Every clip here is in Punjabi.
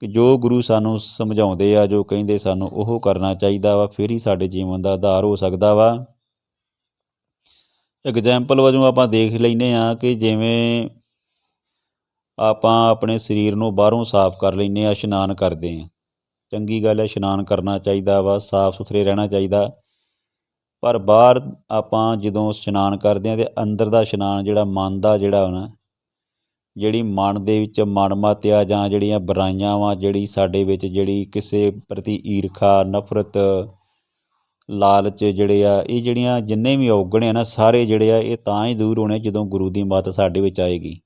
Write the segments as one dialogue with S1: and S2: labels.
S1: ਕਿ ਜੋ ਗੁਰੂ ਸਾਨੂੰ ਸਮਝਾਉਂਦੇ ਆ, ਜੋ ਕਹਿੰਦੇ ਸਾਨੂੰ ਉਹ ਕਰਨਾ ਚਾਹੀਦਾ ਵਾ, ਫਿਰ ਹੀ ਸਾਡੇ ਜੀਵਨ ਦਾ ਆਧਾਰ ਹੋ ਸਕਦਾ ਵਾ। ਐਗਜ਼ਾਮਪਲ ਵਜੋਂ ਆਪਾਂ ਦੇਖ ਲੈਨੇ ਆ ਕਿ ਜਿਵੇਂ ਆਪਾਂ ਆਪਣੇ ਸਰੀਰ ਨੂੰ ਬਾਹਰੋਂ ਸਾਫ਼ ਕਰ ਲੈਨੇ ਆ, ਇਸ਼ਨਾਨ ਕਰਦੇ ਆ। ਚੰਗੀ ਗੱਲ ਹੈ, ਇਸ਼ਨਾਨ ਕਰਨਾ ਚਾਹੀਦਾ ਵਾ, ਸਾਫ਼ ਸੁਥਰੇ ਰਹਿਣਾ ਚਾਹੀਦਾ। ਪਰ ਬਾਹਰ ਆਪਾਂ ਜਦੋਂ ਇਸ਼ਨਾਨ ਕਰਦੇ ਆ ਤੇ ਅੰਦਰ ਦਾ ਇਸ਼ਨਾਨ ਜਿਹੜਾ ਮਨ ਦਾ ਜਿਹੜਾ ਨਾ ਜਿਹੜੀ ਮਨ ਦੇ ਵਿੱਚ ਮਨਮਤਿਆ ਜਾਂ ਜਿਹੜੀਆਂ ਬੁਰਾਈਆਂ ਵਾ ਜਿਹੜੀ ਸਾਡੇ ਵਿੱਚ ਜਿਹੜੀ ਕਿਸੇ ਪ੍ਰਤੀ ਈਰਖਾ, ਨਫ਼ਰਤ, ਲਾਲਚ ਜਿਹੜੇ ਆ, ਇਹ ਜਿਹੜੀਆਂ ਜਿੰਨੇ ਵੀ ਔਗਣ ਆ ਨਾ, ਸਾਰੇ ਜਿਹੜੇ ਆ, ਇਹ ਤਾਂ ਹੀ ਦੂਰ ਹੋਣੇ ਜਦੋਂ ਗੁਰੂ ਦੀ ਮੱਤ ਸਾਡੇ ਵਿੱਚ ਆਏਗੀ।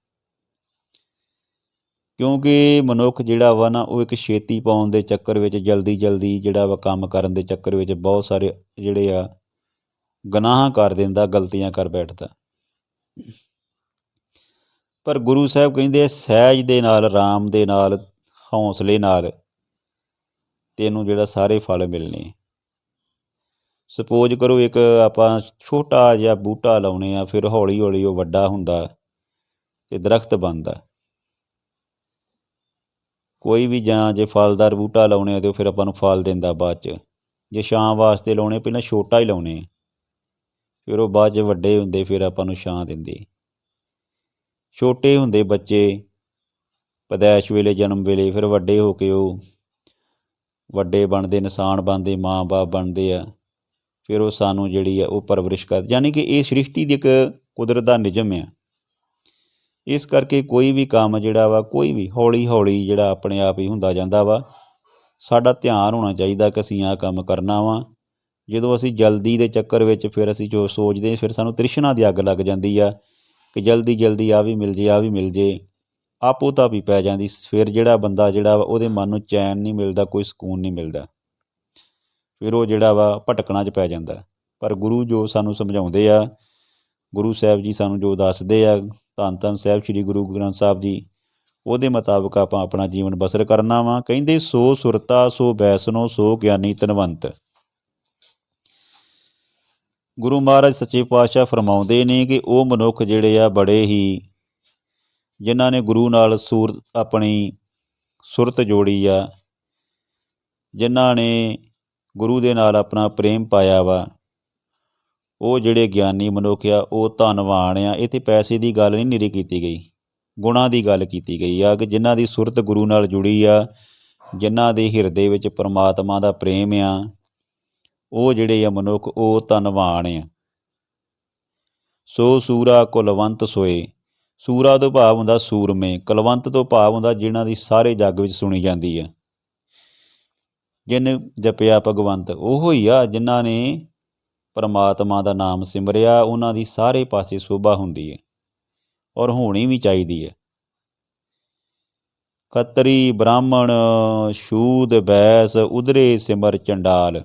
S1: ਕਿਉਂਕਿ ਮਨੁੱਖ ਜਿਹੜਾ ਵਾ ਨਾ, ਉਹ ਇੱਕ ਛੇਤੀ ਪਾਉਣ ਦੇ ਚੱਕਰ ਵਿੱਚ, ਜਲਦੀ ਜਲਦੀ ਜਿਹੜਾ ਵਾ ਕੰਮ ਕਰਨ ਦੇ ਚੱਕਰ ਵਿੱਚ ਬਹੁਤ ਸਾਰੇ ਜਿਹੜੇ ਆ, ਗਨਾਹਾਂ ਕਰ ਦਿੰਦਾ, ਗਲਤੀਆਂ ਕਰ ਬੈਠਦਾ। ਪਰ ਗੁਰੂ ਸਾਹਿਬ ਕਹਿੰਦੇ ਸਹਿਜ ਦੇ ਨਾਲ ਆਰਾਮ ਦੇ ਨਾਲ, ਹੌਸਲੇ ਨਾਲ ਤੈਨੂੰ ਜਿਹੜਾ ਸਾਰੇ ਫਲ ਮਿਲਣੇ। ਸਪੋਜ਼ ਕਰੋ ਇੱਕ ਆਪਾਂ ਛੋਟਾ ਜਿਹਾ ਬੂਟਾ ਲਾਉਨੇ ਆ, ਫਿਰ ਹੌਲੀ ਹੌਲੀ ਉਹ ਵੱਡਾ ਹੁੰਦਾ ਤੇ ਦਰਖਤ ਬਣਦਾ। ਕੋਈ ਵੀ ਜਾਂ ਜੇ ਫਲਦਾਰ ਬੂਟਾ ਲਾਉਣੇ ਆ ਤੇ ਉਹ ਫਿਰ ਆਪਾਂ ਨੂੰ ਫਲ ਦਿੰਦਾ ਬਾਅਦ ਚ। ਜੇ ਛਾਂ ਵਾਸਤੇ ਲਾਉਣੇ ਪਹਿਲਾਂ ਛੋਟਾ ਹੀ ਲਾਉਣੇ ਫਿਰ ਉਹ ਬਾਅਦ ਚ ਵੱਡੇ ਹੁੰਦੇ, ਫਿਰ ਆਪਾਂ ਨੂੰ ਛਾਂ ਦਿੰਦੇ। ਛੋਟੇ ਹੁੰਦੇ ਬੱਚੇ ਪਦੈਸ਼ ਵੇਲੇ, ਜਨਮ ਵੇਲੇ, ਫਿਰ ਵੱਡੇ ਹੋ ਕੇ ਉਹ ਵੱਡੇ ਬਣਦੇ, ਇਨਸਾਨ ਬਣਦੇ, ਮਾਂ-ਬਾਪ ਬਣਦੇ ਆ, ਫਿਰ ਉਹ ਸਾਨੂੰ ਜਿਹੜੀ ਆ ਉਹ ਪਰਵਰਿਸ਼ ਕਰ ਯਾਨੀ ਕਿ ਇਹ ਸ੍ਰਿਸ਼ਟੀ ਦੀ ਇੱਕ ਕੁਦਰਤ ਦਾ ਨਿਯਮ ਆ। ਇਸ ਕਰਕੇ ਕੋਈ ਵੀ ਕੰਮ ਜਿਹੜਾ ਵਾ, ਕੋਈ ਵੀ ਹੌਲੀ ਹੌਲੀ ਜਿਹੜਾ ਆਪਣੇ ਆਪ ਹੀ ਹੁੰਦਾ ਜਾਂਦਾ ਵਾ, ਸਾਡਾ ਧਿਆਨ ਹੋਣਾ ਚਾਹੀਦਾ ਕਿ ਅਸੀਂ ਆਹ ਕੰਮ ਕਰਨਾ ਵਾ। ਜਦੋਂ ਅਸੀਂ ਜਲਦੀ ਦੇ ਚੱਕਰ ਵਿੱਚ ਫਿਰ ਅਸੀਂ ਜੋ ਸੋਚਦੇ ਫਿਰ ਸਾਨੂੰ ਤ੍ਰਿਸ਼ਨਾ ਦੀ ਅੱਗ ਲੱਗ ਜਾਂਦੀ ਆ। ਕਿ ਜਲਦੀ ਜਲਦੀ ਆ ਵੀ ਮਿਲ ਜੇ, ਆ ਵੀ ਮਿਲ ਜੇ। ਆਪੋ ਤਾਂ ਵੀ ਪੈ ਜਾਂਦੀ ਫਿਰ ਜਿਹੜਾ ਬੰਦਾ, ਜਿਹੜਾ ਵਾ, ਉਹਦੇ ਮਨ ਨੂੰ ਚੈਨ ਨਹੀਂ ਮਿਲਦਾ, ਕੋਈ ਸਕੂਨ ਨਹੀਂ ਮਿਲਦਾ। ਫਿਰ ਉਹ ਜਿਹੜਾ ਵਾ, ਭਟਕਣਾ 'ਚ ਪੈ ਜਾਂਦਾ। ਪਰ ਗੁਰੂ ਜੋ ਸਾਨੂੰ ਸਮਝਾਉਂਦੇ ਆ, ਗੁਰੂ ਸਾਹਿਬ ਜੀ ਸਾਨੂੰ ਜੋ ਦੱਸਦੇ ਆ, ਧੰਨ ਧੰਨ ਸਾਹਿਬ ਸ੍ਰੀ ਗੁਰੂ ਗ੍ਰੰਥ ਸਾਹਿਬ ਜੀ, ਉਹਦੇ ਮੁਤਾਬਕ ਆਪਾਂ ਆਪਣਾ ਜੀਵਨ ਬਸਰ ਕਰਨਾ ਵਾ। ਕਹਿੰਦੇ, ਸੋ ਸੁਰਤਾ, ਸੋ ਬੈਸਨੋ ਸੋ ਗਿਆਨੀ ਤਨਵੰਤ ਗੁਰੂ ਮਹਾਰਾਜ ਸੱਚੇ ਪਾਤਸ਼ਾਹ ਫਰਮਾਉਂਦੇ ਨੇ ਕਿ ਉਹ ਮਨੁੱਖ ਜਿਹੜੇ ਆ ਬੜੇ ਹੀ, ਜਿਨ੍ਹਾਂ ਨੇ ਗੁਰੂ ਨਾਲ ਸੂਰਤ, ਆਪਣੀ ਸੁਰਤ ਜੋੜੀ ਆ, ਜਿਨ੍ਹਾਂ ਨੇ ਗੁਰੂ ਦੇ ਨਾਲ ਆਪਣਾ ਪ੍ਰੇਮ ਪਾਇਆ ਵਾ, ਉਹ ਜਿਹੜੇ ਗਿਆਨੀ ਮਨੁੱਖ ਆ, ਉਹ ਧਨਵਾਨ ਆ। ਇੱਥੇ ਪੈਸੇ ਦੀ ਗੱਲ ਨਹੀਂ ਨਿਰੀ ਕੀਤੀ ਗਈ, ਗੁਣਾਂ ਦੀ ਗੱਲ ਕੀਤੀ ਗਈ ਆ ਕਿ ਜਿਨ੍ਹਾਂ ਦੀ ਸੁਰਤ ਗੁਰੂ ਨਾਲ ਜੁੜੀ ਆ, ਜਿਨ੍ਹਾਂ ਦੇ ਹਿਰਦੇ ਵਿੱਚ ਪਰਮਾਤਮਾ ਦਾ ਪ੍ਰੇਮ ਆ ਉਹ ਜਿਹੜੇ ਆ ਮਨੁੱਖ, ਉਹ ਧਨਵਾਨ ਆ। ਸੋ ਸੂਰਾ ਕੁਲਵੰਤ ਸੋਏ। ਸੂਰਾ ਤੋਂ ਭਾਵ ਹੁੰਦਾ ਸੂਰਮੇ। ਕੁਲਵੰਤ ਤੋਂ ਭਾਵ ਹੁੰਦਾ ਜਿਨ੍ਹਾਂ ਦੀ ਸਾਰੇ ਜੱਗ ਵਿੱਚ ਸੁਣੀ ਜਾਂਦੀ ਆ। ਜਿਨ ਜਪਿਆ ਭਗਵੰਤ, ਉਹ ਹੀ ਆ ਜਿਨ੍ਹਾਂ ਨੇ ਪਰਮਾਤਮਾ ਦਾ ਨਾਮ ਸਿਮਰਿਆ, ਉਹਨਾਂ ਦੀ ਸਾਰੇ ਪਾਸੇ ਸ਼ੋਭਾ ਹੁੰਦੀ ਹੈ ਔਰ ਹੋਣੀ ਵੀ ਚਾਹੀਦੀ ਹੈ ਖੱਤਰੀ ਬ੍ਰਾਹਮਣ ਸ਼ੂਦ ਬੈਸ, ਉਧਰੇ ਸਿਮਰ, ਚੰਡਾਲ।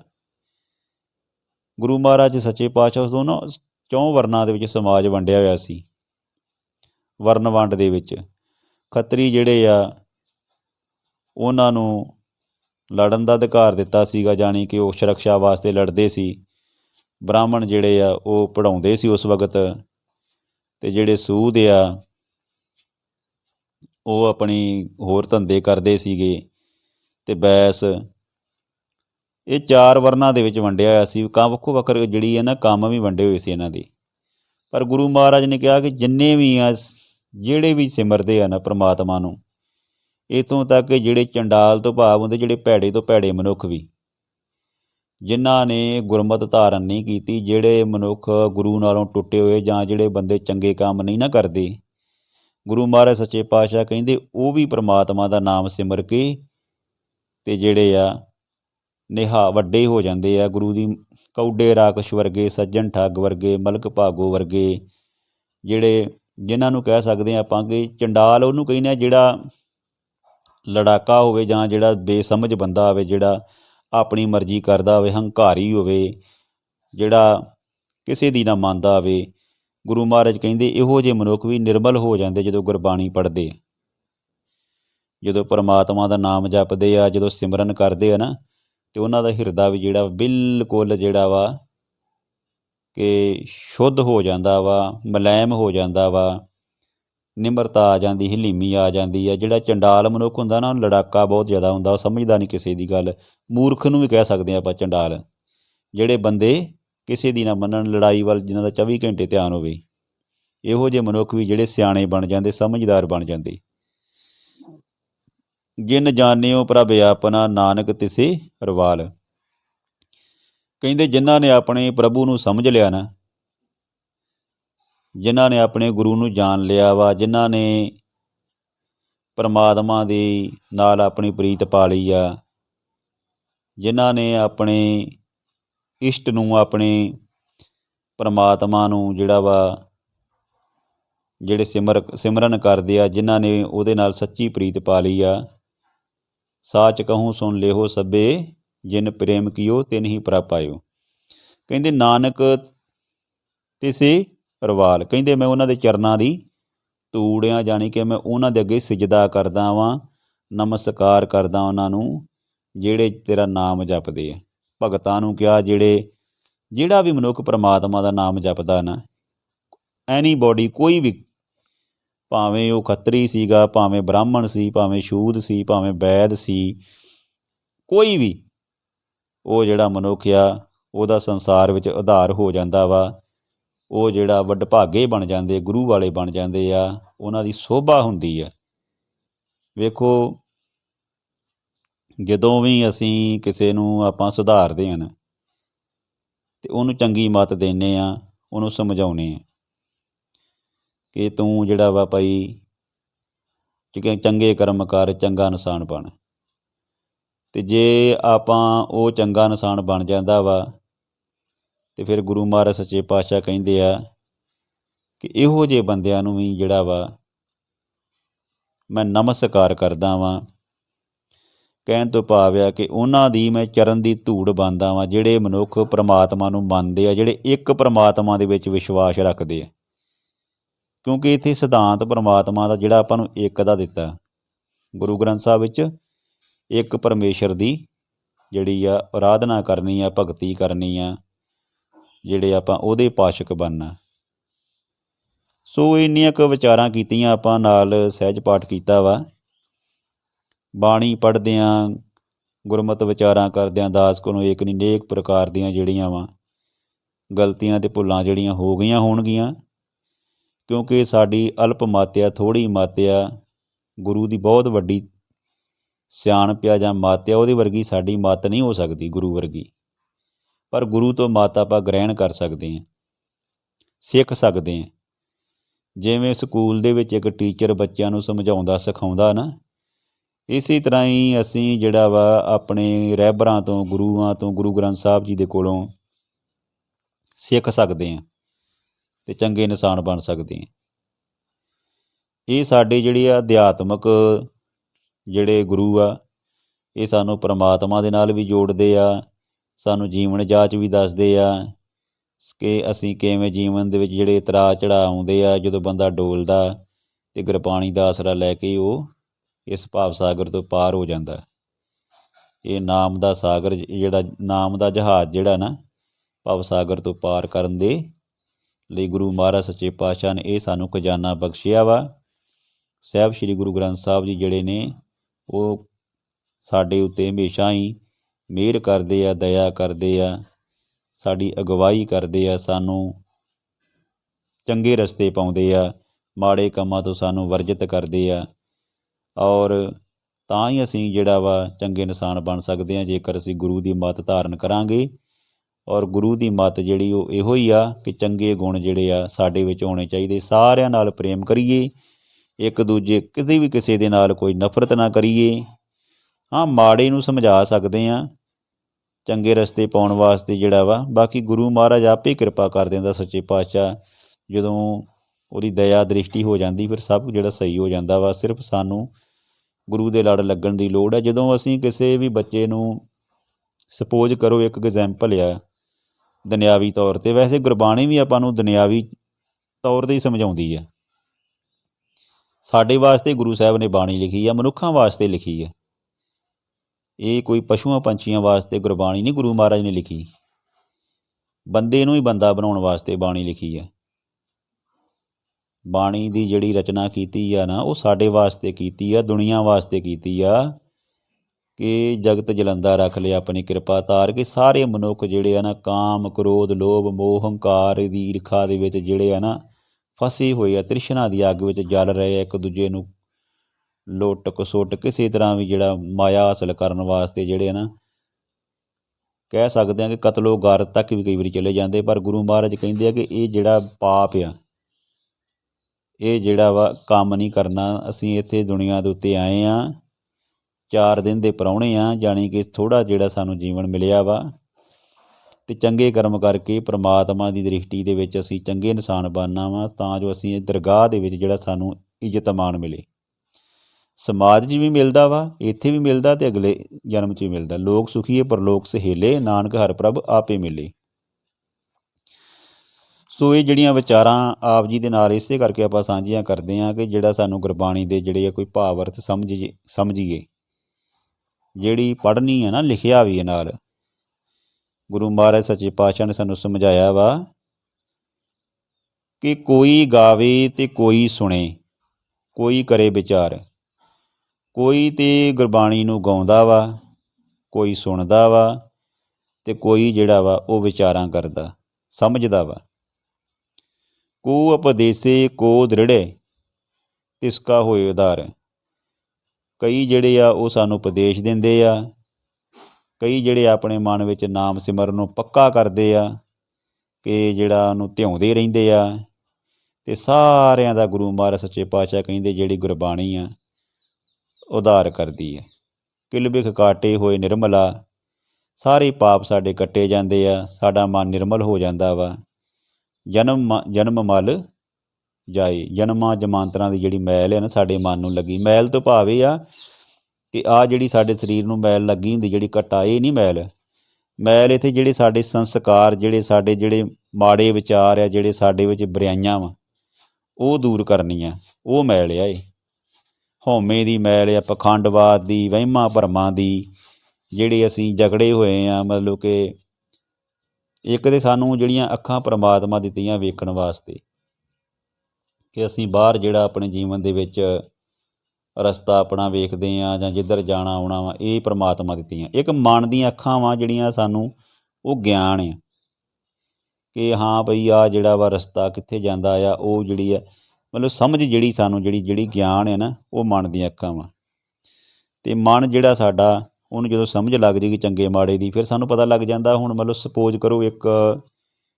S1: ਗੁਰੂ ਮਹਾਰਾਜ ਸੱਚੇ ਪਾਤਸ਼ਾਹ ਉਸ ਨਾ ਚੌਂ ਵਰਨਾਂ ਦੇ ਵਿੱਚ ਸਮਾਜ ਵੰਡਿਆ ਹੋਇਆ ਸੀ। ਵਰਨ ਵੰਡ ਦੇ ਵਿੱਚ ਖੱਤਰੀ ਜਿਹੜੇ ਆ, ਉਹਨਾਂ ਨੂੰ ਲੜਨ ਦਾ ਅਧਿਕਾਰ ਦਿੱਤਾ ਸੀਗਾ, ਜਾਣੀ ਕਿ ਉਹ ਸੁਰੱਖਿਆ ਵਾਸਤੇ ਲੜਦੇ ਸੀ। ਬ੍ਰਾਹਮਣ ਜਿਹੜੇ ਆ, ਉਹ ਪੜਾਉਂਦੇ ਸੀ ਉਸ ਵਕਤ ਤੇ ਜਿਹੜੇ ਸੂਦ ਆ, ਉਹ ਆਪਣੀ ਹੋਰ ਧੰਦੇ ਕਰਦੇ ਸੀਗੇ ਤੇ ਬੈਸ ਇਹ ਚਾਰ ਵਰਨਾਂ ਦੇ ਵਿੱਚ ਵੰਡਿਆ ਹੋਇਆ ਸੀ। ਕੰਮ ਵੱਖੋ ਵੱਖਰੇ ਜਿਹੜੀ ਹੈ ਨਾ, ਕੰਮ ਵੀ ਵੰਡੇ ਹੋਏ ਸੀ ਇਹਨਾਂ ਦੇ। ਪਰ ਗੁਰੂ ਮਹਾਰਾਜ ਨੇ ਕਿਹਾ ਕਿ ਜਿੰਨੇ ਵੀ ਆ, ਜਿਹੜੇ ਵੀ ਸਿਮਰਦੇ ਆ ਨਾ ਪ੍ਰਮਾਤਮਾ ਨੂੰ ਇਤੋਂ ਤੱਕ ਕਿ ਜਿਹੜੇ ਚੰਡਾਲ ਤੋਂ ਭਾਵ ਹੁੰਦੇ, ਜਿਹੜੇ ਭੈੜੇ ਤੋਂ ਭੈੜੇ ਮਨੁੱਖ ਵੀ, ਜਿਨ੍ਹਾਂ ਨੇ ਗੁਰਮਤਿ ਧਾਰਨ ਨਹੀਂ ਕੀਤੀ, ਜਿਹੜੇ ਮਨੁੱਖ ਗੁਰੂ ਨਾਲੋਂ ਟੁੱਟੇ ਹੋਏ ਜਾਂ ਜਿਹੜੇ ਬੰਦੇ ਚੰਗੇ ਕੰਮ ਨਹੀਂ ਨਾ ਕਰਦੇ, ਗੁਰੂ ਮਹਾਰਾਜ ਸੱਚੇ ਪਾਤਸ਼ਾਹ ਕਹਿੰਦੇ, ਉਹ ਵੀ ਪ੍ਰਮਾਤਮਾ ਦਾ ਨਾਮ ਸਿਮਰ ਕੇ ਤੇ ਜਿਹੜੇ ਆ ਨਿਹਾ ਵੱਡੇ ਹੋ ਜਾਂਦੇ ਆ, ਗੁਰੂ ਦੀ ਕੌਡੇ ਰਾਕਸ਼ ਵਰਗੇ ਸੱਜਣ ਠੱਗ ਵਰਗੇ, ਮਲਕ ਭਾਗੋ ਵਰਗੇ, ਜਿਹੜੇ ਜਿਨ੍ਹਾਂ ਨੂੰ ਕਹਿ ਸਕਦੇ ਆ ਆਪਾਂ ਕਿ ਚੰਡਾਲ ਉਹਨੂੰ ਕਹਿੰਦੇ ਆ ਜਿਹੜਾ ਲੜਾਕਾ ਹੋਵੇ ਜਾਂ ਜਿਹੜਾ ਬੇਸਮਝ ਬੰਦਾ ਹੋਵੇ, ਜਿਹੜਾ ਆਪਣੀ ਮਰਜ਼ੀ ਕਰਦਾ ਹੋਵੇ, ਹੰਕਾਰੀ ਹੋਵੇ, ਜਿਹੜਾ ਕਿਸੇ ਦੀ ਨਾ ਮੰਨਦਾ ਹੋਵੇ, ਗੁਰੂ ਮਹਾਰਾਜ ਕਹਿੰਦੇ ਇਹੋ ਜਿਹੇ ਮਨੁੱਖ ਵੀ ਨਿਰਮਲ ਹੋ ਜਾਂਦੇ ਜਦੋਂ ਗੁਰਬਾਣੀ ਪੜ੍ਹਦੇ ਆ। ਜਦੋਂ ਪਰਮਾਤਮਾ ਦਾ ਨਾਮ ਜਪਦੇ ਆ, ਜਦੋਂ ਸਿਮਰਨ ਕਰਦੇ ਆ ਨਾ ਅਤੇ ਉਹਨਾਂ ਦਾ ਹਿਰਦਾ ਵੀ ਜਿਹੜਾ ਬਿਲਕੁਲ ਜਿਹੜਾ ਵਾ ਕਿ ਸ਼ੁੱਧ ਹੋ ਜਾਂਦਾ ਵਾ, ਮਲੈਮ ਹੋ ਜਾਂਦਾ ਵਾ, ਨਿਮਰਤਾ ਆ ਜਾਂਦੀ, ਹਲੀਮੀ ਆ ਜਾਂਦੀ ਹੈ ਜਿਹੜਾ ਚੰਡਾਲ ਮਨੁੱਖ ਹੁੰਦਾ ਨਾ ਉਹ ਲੜਾਕਾ ਬਹੁਤ ਜ਼ਿਆਦਾ ਹੁੰਦਾ, ਉਹ ਸਮਝਦਾ ਨਹੀਂ ਕਿਸੇ ਦੀ ਗੱਲ। ਮੂਰਖ ਨੂੰ ਵੀ ਕਹਿ ਸਕਦੇ ਹਾਂ ਆਪਾਂ ਚੰਡਾਲ। ਜਿਹੜੇ ਬੰਦੇ ਕਿਸੇ ਦੀ ਨਾ ਮੰਨਣ, ਲੜਾਈ ਵੱਲ ਜਿਨ੍ਹਾਂ ਦਾ 24 ਘੰਟੇ ਧਿਆਨ ਹੋਵੇ, ਇਹੋ ਜਿਹੇ ਮਨੁੱਖ ਵੀ ਜਿਹੜੇ ਸਿਆਣੇ ਬਣ ਜਾਂਦੇ, ਸਮਝਦਾਰ ਬਣ ਜਾਂਦੇ। ਜਿਨ ਜਾਣਿਓ ਪ੍ਰਭ ਆਪਣਾ ਨਾਨਕ ਤਿਸੇ ਰਵਾਲ। ਕਹਿੰਦੇ, ਜਿਨ੍ਹਾਂ ਨੇ ਆਪਣੇ ਪ੍ਰਭੂ ਨੂੰ ਸਮਝ ਲਿਆ ਨਾ, ਜਿਨ੍ਹਾਂ ਨੇ ਆਪਣੇ ਗੁਰੂ ਨੂੰ ਜਾਣ ਲਿਆ ਵਾ, ਜਿਨ੍ਹਾਂ ਨੇ ਪਰਮਾਤਮਾ ਦੇ ਨਾਲ ਆਪਣੀ ਪ੍ਰੀਤ ਪਾ ਲਈ ਆ, ਜਿਨ੍ਹਾਂ ਨੇ ਆਪਣੇ ਇਸ਼ਟ ਨੂੰ, ਆਪਣੇ ਪਰਮਾਤਮਾ ਨੂੰ ਜਿਹੜਾ ਵਾ, ਜਿਹੜੇ ਸਿਮਰ, ਸਿਮਰਨ ਕਰਦੇ ਆ, ਜਿਨ੍ਹਾਂ ਨੇ ਉਹਦੇ ਨਾਲ ਸੱਚੀ ਪ੍ਰੀਤ ਪਾ ਲਈ ਆ ਸਾਚ ਕਹੂੰ ਸੁਣ ਲਿਓ ਸਭੇ, ਜਿਨ ਪ੍ਰੇਮ ਕੀਓ ਤਿਨ ਹੀ ਪ੍ਰਭ ਕਹਿੰਦੇ, ਨਾਨਕ ਤਿਸੇ ਰਵਾਲ। ਕਹਿੰਦੇ, ਮੈਂ ਉਹਨਾਂ ਦੇ ਚਰਨਾਂ ਦੀ ਤੂੜਿਆਂ ਜਾਣੀ ਕਿ ਮੈਂ ਉਹਨਾਂ ਦੇ ਅੱਗੇ ਸਿਜਦਾ ਕਰਦਾ ਵਾਂ, ਨਮਸਕਾਰ ਕਰਦਾ ਉਹਨਾਂ ਨੂੰ, ਜਿਹੜੇ ਤੇਰਾ ਨਾਮ ਜਪਦੇ ਆ। ਭਗਤਾਂ ਨੂੰ ਕਿਹਾ, ਜਿਹੜੇ, ਜਿਹੜਾ ਵੀ ਮਨੁੱਖ ਪ੍ਰਮਾਤਮਾ ਦਾ ਨਾਮ ਜਪਦਾ ਨਾ, ਐਨੀ ਬੋਡੀ ਕੋਈ ਵੀ ਭਾਵੇਂ ਉਹ ਖੱਤਰੀ ਸੀਗਾ, ਭਾਵੇਂ ਬ੍ਰਾਹਮਣ ਸੀ, ਭਾਵੇਂ ਸ਼ੂਦ ਸੀ, ਭਾਵੇਂ ਵੈਦ ਸੀ, ਕੋਈ ਵੀ, ਉਹ ਜਿਹੜਾ ਮਨੁੱਖ ਆ, ਉਹਦਾ ਸੰਸਾਰ ਵਿੱਚ ਉਧਾਰ ਹੋ ਜਾਂਦਾ ਵਾ। ਉਹ ਜਿਹੜਾ ਵਡਭਾਗੇ ਬਣ ਜਾਂਦੇ, ਗੁਰੂ ਵਾਲੇ ਬਣ ਜਾਂਦੇ ਆ, ਉਹਨਾਂ ਦੀ ਸੋਭਾ ਹੁੰਦੀ ਆ। ਵੇਖੋ, ਜਦੋਂ ਵੀ ਅਸੀਂ ਕਿਸੇ ਨੂੰ ਆਪਾਂ ਸੁਧਾਰਦੇ ਹਾਂ ਨਾ, ਤੇ ਉਹਨੂੰ ਚੰਗੀ ਮੱਤ ਦਿੰਨੇ ਆ, ਉਹਨੂੰ ਸਮਝਾਉਨੇ ਆ। ਕਿ ਤੂੰ ਜਿਹੜਾ ਵਾ ਭਾਈ ਚੰਗੇ ਕਰਮ ਕਰ, ਚੰਗਾ ਇਨਸਾਨ ਬਣ। ਤੇ ਜੇ ਆਪਾਂ ਉਹ ਚੰਗਾ ਇਨਸਾਨ ਬਣ ਜਾਂਦਾ ਵਾ, ਤੇ ਫਿਰ ਗੁਰੂ ਮਹਾਰਾਜ ਸੱਚੇ ਪਾਤਸ਼ਾਹ ਕਹਿੰਦੇ ਆ ਕਿ ਇਹੋ ਜਿਹੇ ਬੰਦਿਆਂ ਨੂੰ ਵੀ ਜਿਹੜਾ ਵਾ ਮੈਂ ਨਮਸਕਾਰ ਕਰਦਾ ਵਾਂ, ਕਹਿਣ ਤੋਂ ਭਾਵ ਆ ਕਿ ਉਹਨਾਂ ਦੀ ਮੈਂ ਚਰਨ ਦੀ ਧੂੜ ਬੰਦਾ ਵਾਂ, ਜਿਹੜੇ ਮਨੁੱਖ ਪ੍ਰਮਾਤਮਾ ਨੂੰ ਮੰਨਦੇ ਆ, ਜਿਹੜੇ ਇੱਕ ਪ੍ਰਮਾਤਮਾ ਦੇ ਵਿੱਚ ਵਿਸ਼ਵਾਸ ਰੱਖਦੇ ਆ। ਕਿਉਂਕਿ ਇੱਥੇ ਸਿਧਾਂਤ ਪਰਮਾਤਮਾ ਦਾ ਜਿਹੜਾ ਆਪਾਂ ਨੂੰ ਇੱਕ ਦਾ ਦਿੱਤਾ। ਗੁਰੂ ਗ੍ਰੰਥ ਸਾਹਿਬ ਵਿੱਚ ਇੱਕ ਪਰਮੇਸ਼ਰ ਦੀ ਜਿਹੜੀ ਆ ਆਰਾਧਨਾ ਕਰਨੀ ਆ, ਭਗਤੀ ਕਰਨੀ ਆ, ਜਿਹੜੇ ਆਪਾਂ ਉਹਦੇ ਪਾਸ਼ਕ ਬਣਨਾ। ਸੋ ਇੰਨੀਆਂ ਕੁ ਵਿਚਾਰਾਂ ਕੀਤੀਆਂ ਆਪਾਂ, ਨਾਲ ਸਹਿਜ ਪਾਠ ਕੀਤਾ ਵਾ। ਬਾਣੀ ਪੜ੍ਹਦਿਆਂ, ਗੁਰਮਤਿ ਵਿਚਾਰਾਂ ਕਰਦਿਆਂ, ਦਾਸ ਕੋਲੋਂ ਏਕ ਨਹੀਂ ਨੇਕ ਪ੍ਰਕਾਰ ਦੀਆਂ ਜਿਹੜੀਆਂ ਵਾ, ਗਲਤੀਆਂ ਤੇ ਭੁੱਲਾਂ ਜਿਹੜੀਆਂ ਹੋ ਗਈਆਂ ਹੋਣਗੀਆਂ। ਕਿਉਂਕਿ ਸਾਡੀ ਅਲਪ ਮਾਤਿਆ, ਥੋੜ੍ਹੀ ਮਾਤਿਆ ਗੁਰੂ ਦੀ ਬਹੁਤ ਵੱਡੀ ਸਿਆਣਪ ਆ ਜਾਂ ਮਾਤਿਆ, ਉਹਦੇ ਵਰਗੀ ਸਾਡੀ ਮੱਤ ਨਹੀਂ ਹੋ ਸਕਦੀ, ਗੁਰੂ ਵਰਗੀ। ਪਰ ਗੁਰੂ ਤੋਂ ਮੱਤ ਆਪਾਂ ਗ੍ਰਹਿਣ ਕਰ ਸਕਦੇ ਹਾਂ, ਸਿੱਖ ਸਕਦੇ ਹਾਂ। ਜਿਵੇਂ ਸਕੂਲ ਦੇ ਵਿੱਚ ਇੱਕ ਟੀਚਰ ਬੱਚਿਆਂ ਨੂੰ ਸਮਝਾਉਂਦਾ, ਸਿਖਾਉਂਦਾ ਨਾ, ਇਸੇ ਤਰ੍ਹਾਂ ਹੀ ਅਸੀਂ ਜਿਹੜਾ ਵਾ ਆਪਣੇ ਰਹਿਬਰਾਂ ਤੋਂ, ਗੁਰੂਆਂ ਤੋਂ, ਗੁਰੂ ਗ੍ਰੰਥ ਸਾਹਿਬ ਜੀ ਦੇ ਕੋਲੋਂ ਸਿੱਖ ਸਕਦੇ ਹਾਂ। ਤੇ ਚੰਗੇ ਇਨਸਾਨ ਬਣ ਸਕਦੇ ਹਾਂ ਇਹ ਸਾਡੇ ਜਿਹੜੇ ਆ ਅਧਿਆਤਮਕ ਜਿਹੜੇ ਗੁਰੂ ਆ, ਇਹ ਸਾਨੂੰ ਪਰਮਾਤਮਾ ਦੇ ਨਾਲ ਵੀ ਜੋੜਦੇ ਆ, ਸਾਨੂੰ ਜੀਵਨ ਜਾਚ ਵੀ ਦੱਸਦੇ ਆ ਕਿ ਅਸੀਂ ਕਿਵੇਂ ਜੀਵਨ ਦੇ ਵਿੱਚ ਜਿਹੜੇ ਇਤਰਾ ਚੜਾ ਆਉਂਦੇ ਆ, ਜਦੋਂ ਬੰਦਾ ਡੋਲਦਾ ਤੇ ਗੁਰਬਾਣੀ ਦਾ ਆਸਰਾ ਲੈ ਕੇ ਉਹ ਇਸ ਭਾਵ ਸਾਗਰ ਤੋਂ ਪਾਰ ਹੋ ਜਾਂਦਾ। ਇਹ ਨਾਮ ਦਾ ਸਾਗਰ ਜਿਹੜਾ, ਨਾਮ ਦਾ ਜਹਾਜ਼ ਜਿਹੜਾ ਨਾ, ਭਵ ਸਾਗਰ ਤੋਂ ਪਾਰ ਕਰਨ ਦੇ ਲਈ ਗੁਰੂ ਮਹਾਰਾਜ ਸੱਚੇ ਪਾਤਸ਼ਾਹ ਨੇ ਇਹ ਸਾਨੂੰ ਖਜ਼ਾਨਾ ਬਖਸ਼ਿਆ ਵਾ। ਸਾਹਿਬ ਸ੍ਰੀ ਗੁਰੂ ਗ੍ਰੰਥ ਸਾਹਿਬ ਜੀ ਜਿਹੜੇ ਨੇ, ਉਹ ਸਾਡੇ ਉੱਤੇ ਹਮੇਸ਼ਾ ਹੀ ਮਿਹਰ ਕਰਦੇ ਆ, ਦਇਆ ਕਰਦੇ ਆ, ਸਾਡੀ ਅਗਵਾਈ ਕਰਦੇ ਆ, ਸਾਨੂੰ ਚੰਗੇ ਰਸਤੇ ਪਾਉਂਦੇ ਆ, ਮਾੜੇ ਕੰਮਾਂ ਤੋਂ ਸਾਨੂੰ ਵਰਜਿਤ ਕਰਦੇ ਆ। ਔਰ ਤਾਂ ਹੀ ਅਸੀਂ ਜਿਹੜਾ ਵਾ ਚੰਗੇ ਇਨਸਾਨ ਬਣ ਸਕਦੇ ਹਾਂ ਜੇਕਰ ਅਸੀਂ ਗੁਰੂ ਦੀ ਮੱਤ ਧਾਰਨ ਕਰਾਂਗੇ। ਔਰ ਗੁਰੂ ਦੀ ਮੱਤ ਜਿਹੜੀ ਉਹ ਇਹੋ ਹੀ ਆ ਕਿ ਚੰਗੇ ਗੁਣ ਜਿਹੜੇ ਆ ਸਾਡੇ ਵਿੱਚ ਹੋਣੇ ਚਾਹੀਦੇ। ਸਾਰਿਆਂ ਨਾਲ ਪ੍ਰੇਮ ਕਰੀਏ, ਇੱਕ ਦੂਜੇ ਕਿਸੇ ਵੀ ਕਿਸੇ ਦੇ ਨਾਲ ਕੋਈ ਨਫ਼ਰਤ ਨਾ ਕਰੀਏ। ਹਾਂ, ਮਾੜੇ ਨੂੰ ਸਮਝਾ ਸਕਦੇ ਆ ਚੰਗੇ ਰਸਤੇ ਪਾਉਣ ਵਾਸਤੇ ਜਿਹੜਾ ਵਾ। ਬਾਕੀ ਗੁਰੂ ਮਹਾਰਾਜ ਆਪੇ ਕਿਰਪਾ ਕਰ ਦਿੰਦਾ ਸੱਚੇ ਪਾਤਸ਼ਾਹ। ਜਦੋਂ ਉਹਦੀ ਦਇਆ ਦ੍ਰਿਸ਼ਟੀ ਹੋ ਜਾਂਦੀ, ਫਿਰ ਸਭ ਜਿਹੜਾ ਸਹੀ ਹੋ ਜਾਂਦਾ ਵਾ। ਸਿਰਫ ਸਾਨੂੰ ਗੁਰੂ ਦੇ ਲੜ ਲੱਗਣ ਦੀ ਲੋੜ ਹੈ ਜਦੋਂ ਅਸੀਂ ਕਿਸੇ ਵੀ ਬੱਚੇ ਨੂੰ ਸਪੋਜ਼ ਕਰੋ, ਇੱਕ ਐਗਜ਼ਾਮਪਲ ਆ। ਦੁਨਿਆਵੀ ਤੌਰ ਤੇ। ਵੈਸੇ ਗੁਰਬਾਣੀ ਵੀ ਆਪਾਂ ਨੂੰ ਦੁਨਿਆਵੀ ਤੌਰ ਤੇ ਹੀ ਸਮਝਾਉਂਦੀ ਹੈ। ਸਾਡੇ ਵਾਸਤੇ ਗੁਰੂ ਸਾਹਿਬ ਨੇ ਬਾਣੀ ਲਿਖੀ ਆ ਮਨੁੱਖਾਂ ਵਾਸਤੇ ਲਿਖੀ ਆ ਇਹ ਕੋਈ ਪਸ਼ੂਆਂ ਪੰਛੀਆਂ ਵਾਸਤੇ ਗੁਰਬਾਣੀ ਨਹੀਂ, ਗੁਰੂ ਮਹਾਰਾਜ ਨੇ ਲਿਖੀ। ਬੰਦੇ ਨੂੰ ਹੀ ਬੰਦਾ ਬਣਾਉਣ ਵਾਸਤੇ ਬਾਣੀ ਲਿਖੀ ਆ ਬਾਣੀ ਦੀ ਜਿਹੜੀ ਰਚਨਾ ਕੀਤੀ ਆ ਨਾ, ਉਹ ਸਾਡੇ ਵਾਸਤੇ ਕੀਤੀ ਆ, ਦੁਨੀਆ ਵਾਸਤੇ ਕੀਤੀ ਆ। ਕਿ ਜਗਤ ਜਲੰਦਾ ਰੱਖ ਲਿਆ ਆਪਣੀ ਕਿਰਪਾ ਤਾਰ ਕੇ। ਸਾਰੇ ਮਨੁੱਖ ਜਿਹੜੇ ਆ ਨਾ, ਕਾਮ, ਕ੍ਰੋਧ, ਲੋਭ, ਮੋਹ, ਹੰਕਾਰ ਦੀ ਈਰਖਾ ਦੇ ਵਿੱਚ ਜਿਹੜੇ ਆ ਨਾ, ਫਸੇ ਹੋਏ ਆ। ਤ੍ਰਿਸ਼ਨਾ ਦੀ ਅੱਗ ਵਿੱਚ ਜਲ ਰਹੇ ਆ, ਇੱਕ ਦੂਜੇ ਨੂੰ ਲੁੱਟ ਕਸੁੱਟ ਕਿਸੇ ਤਰ੍ਹਾਂ ਵੀ ਜਿਹੜਾ ਮਾਇਆ ਹਾਸਲ ਕਰਨ ਵਾਸਤੇ ਜਿਹੜੇ ਆ ਨਾ, ਕਹਿ ਸਕਦੇ ਆ ਕਿ ਕਤਲੋ ਗਾਰ ਤੱਕ ਵੀ ਕਈ ਵਾਰੀ ਚਲੇ ਜਾਂਦੇ। ਪਰ ਗੁਰੂ ਮਹਾਰਾਜ ਕਹਿੰਦੇ ਆ ਕਿ ਇਹ ਜਿਹੜਾ ਪਾਪ ਆ, ਇਹ ਜਿਹੜਾ ਵਾ ਕੰਮ ਨਹੀਂ ਕਰਨਾ। ਅਸੀਂ ਇੱਥੇ ਦੁਨੀਆ ਦੇ ਉੱਤੇ ਆਏ ਆ। ਚਾਰ ਦਿਨ ਦੇ ਪ੍ਰਾਹੁਣੇ ਆ, ਜਾਣੀ ਕਿ ਥੋੜਾ ਜਿਹੜਾ ਸਾਨੂੰ ਜੀਵਨ ਮਿਲਿਆ ਵਾ। ਤੇ ਚੰਗੇ ਕਰਮ ਕਰਕੇ ਪ੍ਰਮਾਤਮਾ ਦੀ ਦ੍ਰਿਸ਼ਟੀ ਦੇ ਵਿੱਚ ਅਸੀਂ ਚੰਗੇ ਇਨਸਾਨ ਬਣਨਾ ਵਾ, ਤਾਂ ਜੋ ਅਸੀਂ ਦਰਗਾਹ ਦੇ ਵਿੱਚ ਜਿਹੜਾ ਸਾਨੂੰ ਇੱਜ਼ਤ ਮਾਣ ਮਿਲੇ। ਸਮਾਜ 'ਚ ਵੀ ਮਿਲਦਾ ਵਾ, ਇੱਥੇ ਵੀ ਮਿਲਦਾ ਤੇ ਅਗਲੇ ਜਨਮ 'ਚ ਵੀ ਮਿਲਦਾ। ਲੋਕ ਸੁਖੀਏ ਪਰਲੋਕ ਸਹੇਲੇ, ਨਾਨਕ ਹਰ ਪ੍ਰਭ ਆਪੇ ਮਿਲੇ। ਸੋ ਇਹ ਜਿਹੜੀਆਂ ਵਿਚਾਰਾਂ ਆਪ ਜੀ ਦੇ ਨਾਲ ਇਸੇ ਕਰਕੇ ਆਪਾਂ ਸਾਂਝੀਆਂ ਕਰਦੇ ਹਾਂ ਕਿ ਜਿਹੜਾ ਸਾਨੂੰ ਗੁਰਬਾਣੀ ਦੇ ਜਿਹੜੇ ਆ ਕੋਈ ਭਾਵ ਅਰਥ ਸਮਝ ਸਮਝੀਏ। ਜਿਹੜੀ ਪੜ੍ਹਨੀ ਹੈ ਨਾ, ਲਿਖਿਆ ਵੀ ਹੈ ਨਾਲ। ਗੁਰੂ ਮਹਾਰਾਜ ਸੱਚੇ ਪਾਤਸ਼ਾਹ ਨੇ ਸਾਨੂੰ ਸਮਝਾਇਆ ਵਾ ਕਿ ਕੋਈ ਗਾਵੇ ਤੇ ਕੋਈ ਸੁਣੇ, ਕੋਈ ਕਰੇ ਵਿਚਾਰ। ਕੋਈ ਤੇ ਗੁਰਬਾਣੀ ਨੂੰ ਗਾਉਂਦਾ ਵਾ, ਕੋਈ ਸੁਣਦਾ ਵਾ ਤੇ ਕੋਈ ਜਿਹੜਾ ਵਾ ਉਹ ਵਿਚਾਰਾਂ ਕਰਦਾ, ਸਮਝਦਾ ਵਾ। ਕੋ ਉਪਦੇਸੇ ਕੋ ਦ੍ਰਿੜੇ ਤਿਸ ਕਾ ਹੋਏ ਉਧਾਰ। ਕਈ ਜਿਹੜੇ ਆ ਉਹ ਸਾਨੂੰ ਉਪਦੇਸ਼ ਦਿੰਦੇ ਆ। ਕਈ ਜਿਹੜੇ ਆਪਣੇ ਮਨ ਵਿੱਚ ਨਾਮ ਸਿਮਰਨ ਨੂੰ ਪੱਕਾ ਕਰਦੇ ਆ ਕਿ ਜਿਹੜਾ ਉਹਨੂੰ ਧਿਆਉਂਦੇ ਰਹਿੰਦੇ ਆ। ਤੇ ਸਾਰਿਆਂ ਦਾ ਗੁਰੂ ਮਹਾਰਾਜ ਸੱਚੇ ਪਾਤਸ਼ਾਹ ਕਹਿੰਦੇ ਜਿਹੜੀ ਗੁਰਬਾਣੀ ਆ, ਉਧਾਰ ਕਰਦੀ ਹੈ ਕਿਲਬਿਖ ਕਾਟੇ ਹੋਏ ਨਿਰਮਲਾ, ਸਾਰੇ ਪਾਪ ਸਾਡੇ ਕੱਟੇ ਜਾਂਦੇ ਆ, ਸਾਡਾ ਮਨ ਨਿਰਮਲ ਹੋ ਜਾਂਦਾ ਵਾ। ਜਨਮ ਮ- ਜਨਮ ਮਲ ਜਾਏ। ਜਨਮਾਂ ਜਮਾਂਤਰਾਂ ਦੀ ਜਿਹੜੀ ਮੈਲ ਹੈ ਨਾ ਸਾਡੇ ਮਨ ਨੂੰ ਲੱਗੀ। ਮੈਲ ਤੋਂ ਭਾਵ ਇਹ ਆ ਕਿ ਆ ਜਿਹੜੀ ਸਾਡੇ ਸਰੀਰ ਨੂੰ ਮੈਲ ਲੱਗੀ ਹੁੰਦੀ, ਜਿਹੜੀ ਘਟਾ, ਇਹ ਨਹੀਂ ਮੈਲ। ਮੈਲ ਇੱਥੇ ਜਿਹੜੇ ਸਾਡੇ ਸੰਸਕਾਰ, ਜਿਹੜੇ ਸਾਡੇ, ਜਿਹੜੇ ਮਾੜੇ ਵਿਚਾਰ ਆ, ਜਿਹੜੇ ਸਾਡੇ ਵਿੱਚ ਬੁਰਾਈਆਂ ਵਾ, ਉਹ ਦੂਰ ਕਰਨੀਆਂ ਉਹ ਮੈਲ ਆ ਇਹ। ਹਉਮੈ ਦੀ ਮੈਲ ਆ, ਪਖੰਡਵਾਦ ਦੀ, ਵਹਿਮਾਂ ਭਰਮਾਂ ਦੀ, ਜਿਹੜੇ ਅਸੀਂ ਜਕੜੇ ਹੋਏ ਆ, ਮਤਲਬ ਕਿ ਇੱਕ ਤੇ ਸਾਨੂੰ ਜਿਹੜੀਆਂ ਅੱਖਾਂ ਪ੍ਰਮਾਤਮਾ ਦਿੱਤੀਆਂ ਵੇਖਣ ਵਾਸਤੇ। ਕਿ ਅਸੀਂ ਬਾਹਰ ਜਿਹੜਾ ਆਪਣੇ ਜੀਵਨ ਦੇ ਵਿੱਚ ਰਸਤਾ ਆਪਣਾ ਵੇਖਦੇ ਆ ਜਾਂ ਜਿੱਧਰ ਜਾਣਾ ਆਉਣਾ ਵਾ, ਇਹ ਪ੍ਰਮਾਤਮਾ ਦਿੱਤੀਆਂ। ਇੱਕ ਮਨ ਦੀਆਂ ਅੱਖਾਂ ਵਾ ਜਿਹੜੀਆਂ ਸਾਨੂੰ ਉਹ ਗਿਆਨ ਆ ਕਿ ਹਾਂ ਭਈ ਆ ਜਿਹੜਾ ਵਾ ਰਸਤਾ ਕਿੱਥੇ ਜਾਂਦਾ ਆ, ਉਹ ਜਿਹੜੀ ਆ, ਮਤਲਬ ਸਮਝ ਜਿਹੜੀ ਸਾਨੂੰ ਜਿਹੜੀ ਜਿਹੜੀ ਗਿਆਨ ਹੈ ਨਾ, ਉਹ ਮਨ ਦੀਆਂ ਅੱਖਾਂ ਵਾ। ਤੇ ਮਨ ਜਿਹੜਾ ਸਾਡਾ, ਉਹਨੂੰ ਜਦੋਂ ਸਮਝ ਲੱਗ ਜੇਗੀ ਚੰਗੇ ਮਾੜੇ ਦੀ, ਫਿਰ ਸਾਨੂੰ ਪਤਾ ਲੱਗ ਜਾਂਦਾ ਹੁਣ ਮਤਲਬ ਸਪੋਜ਼ ਕਰੋ ਇੱਕ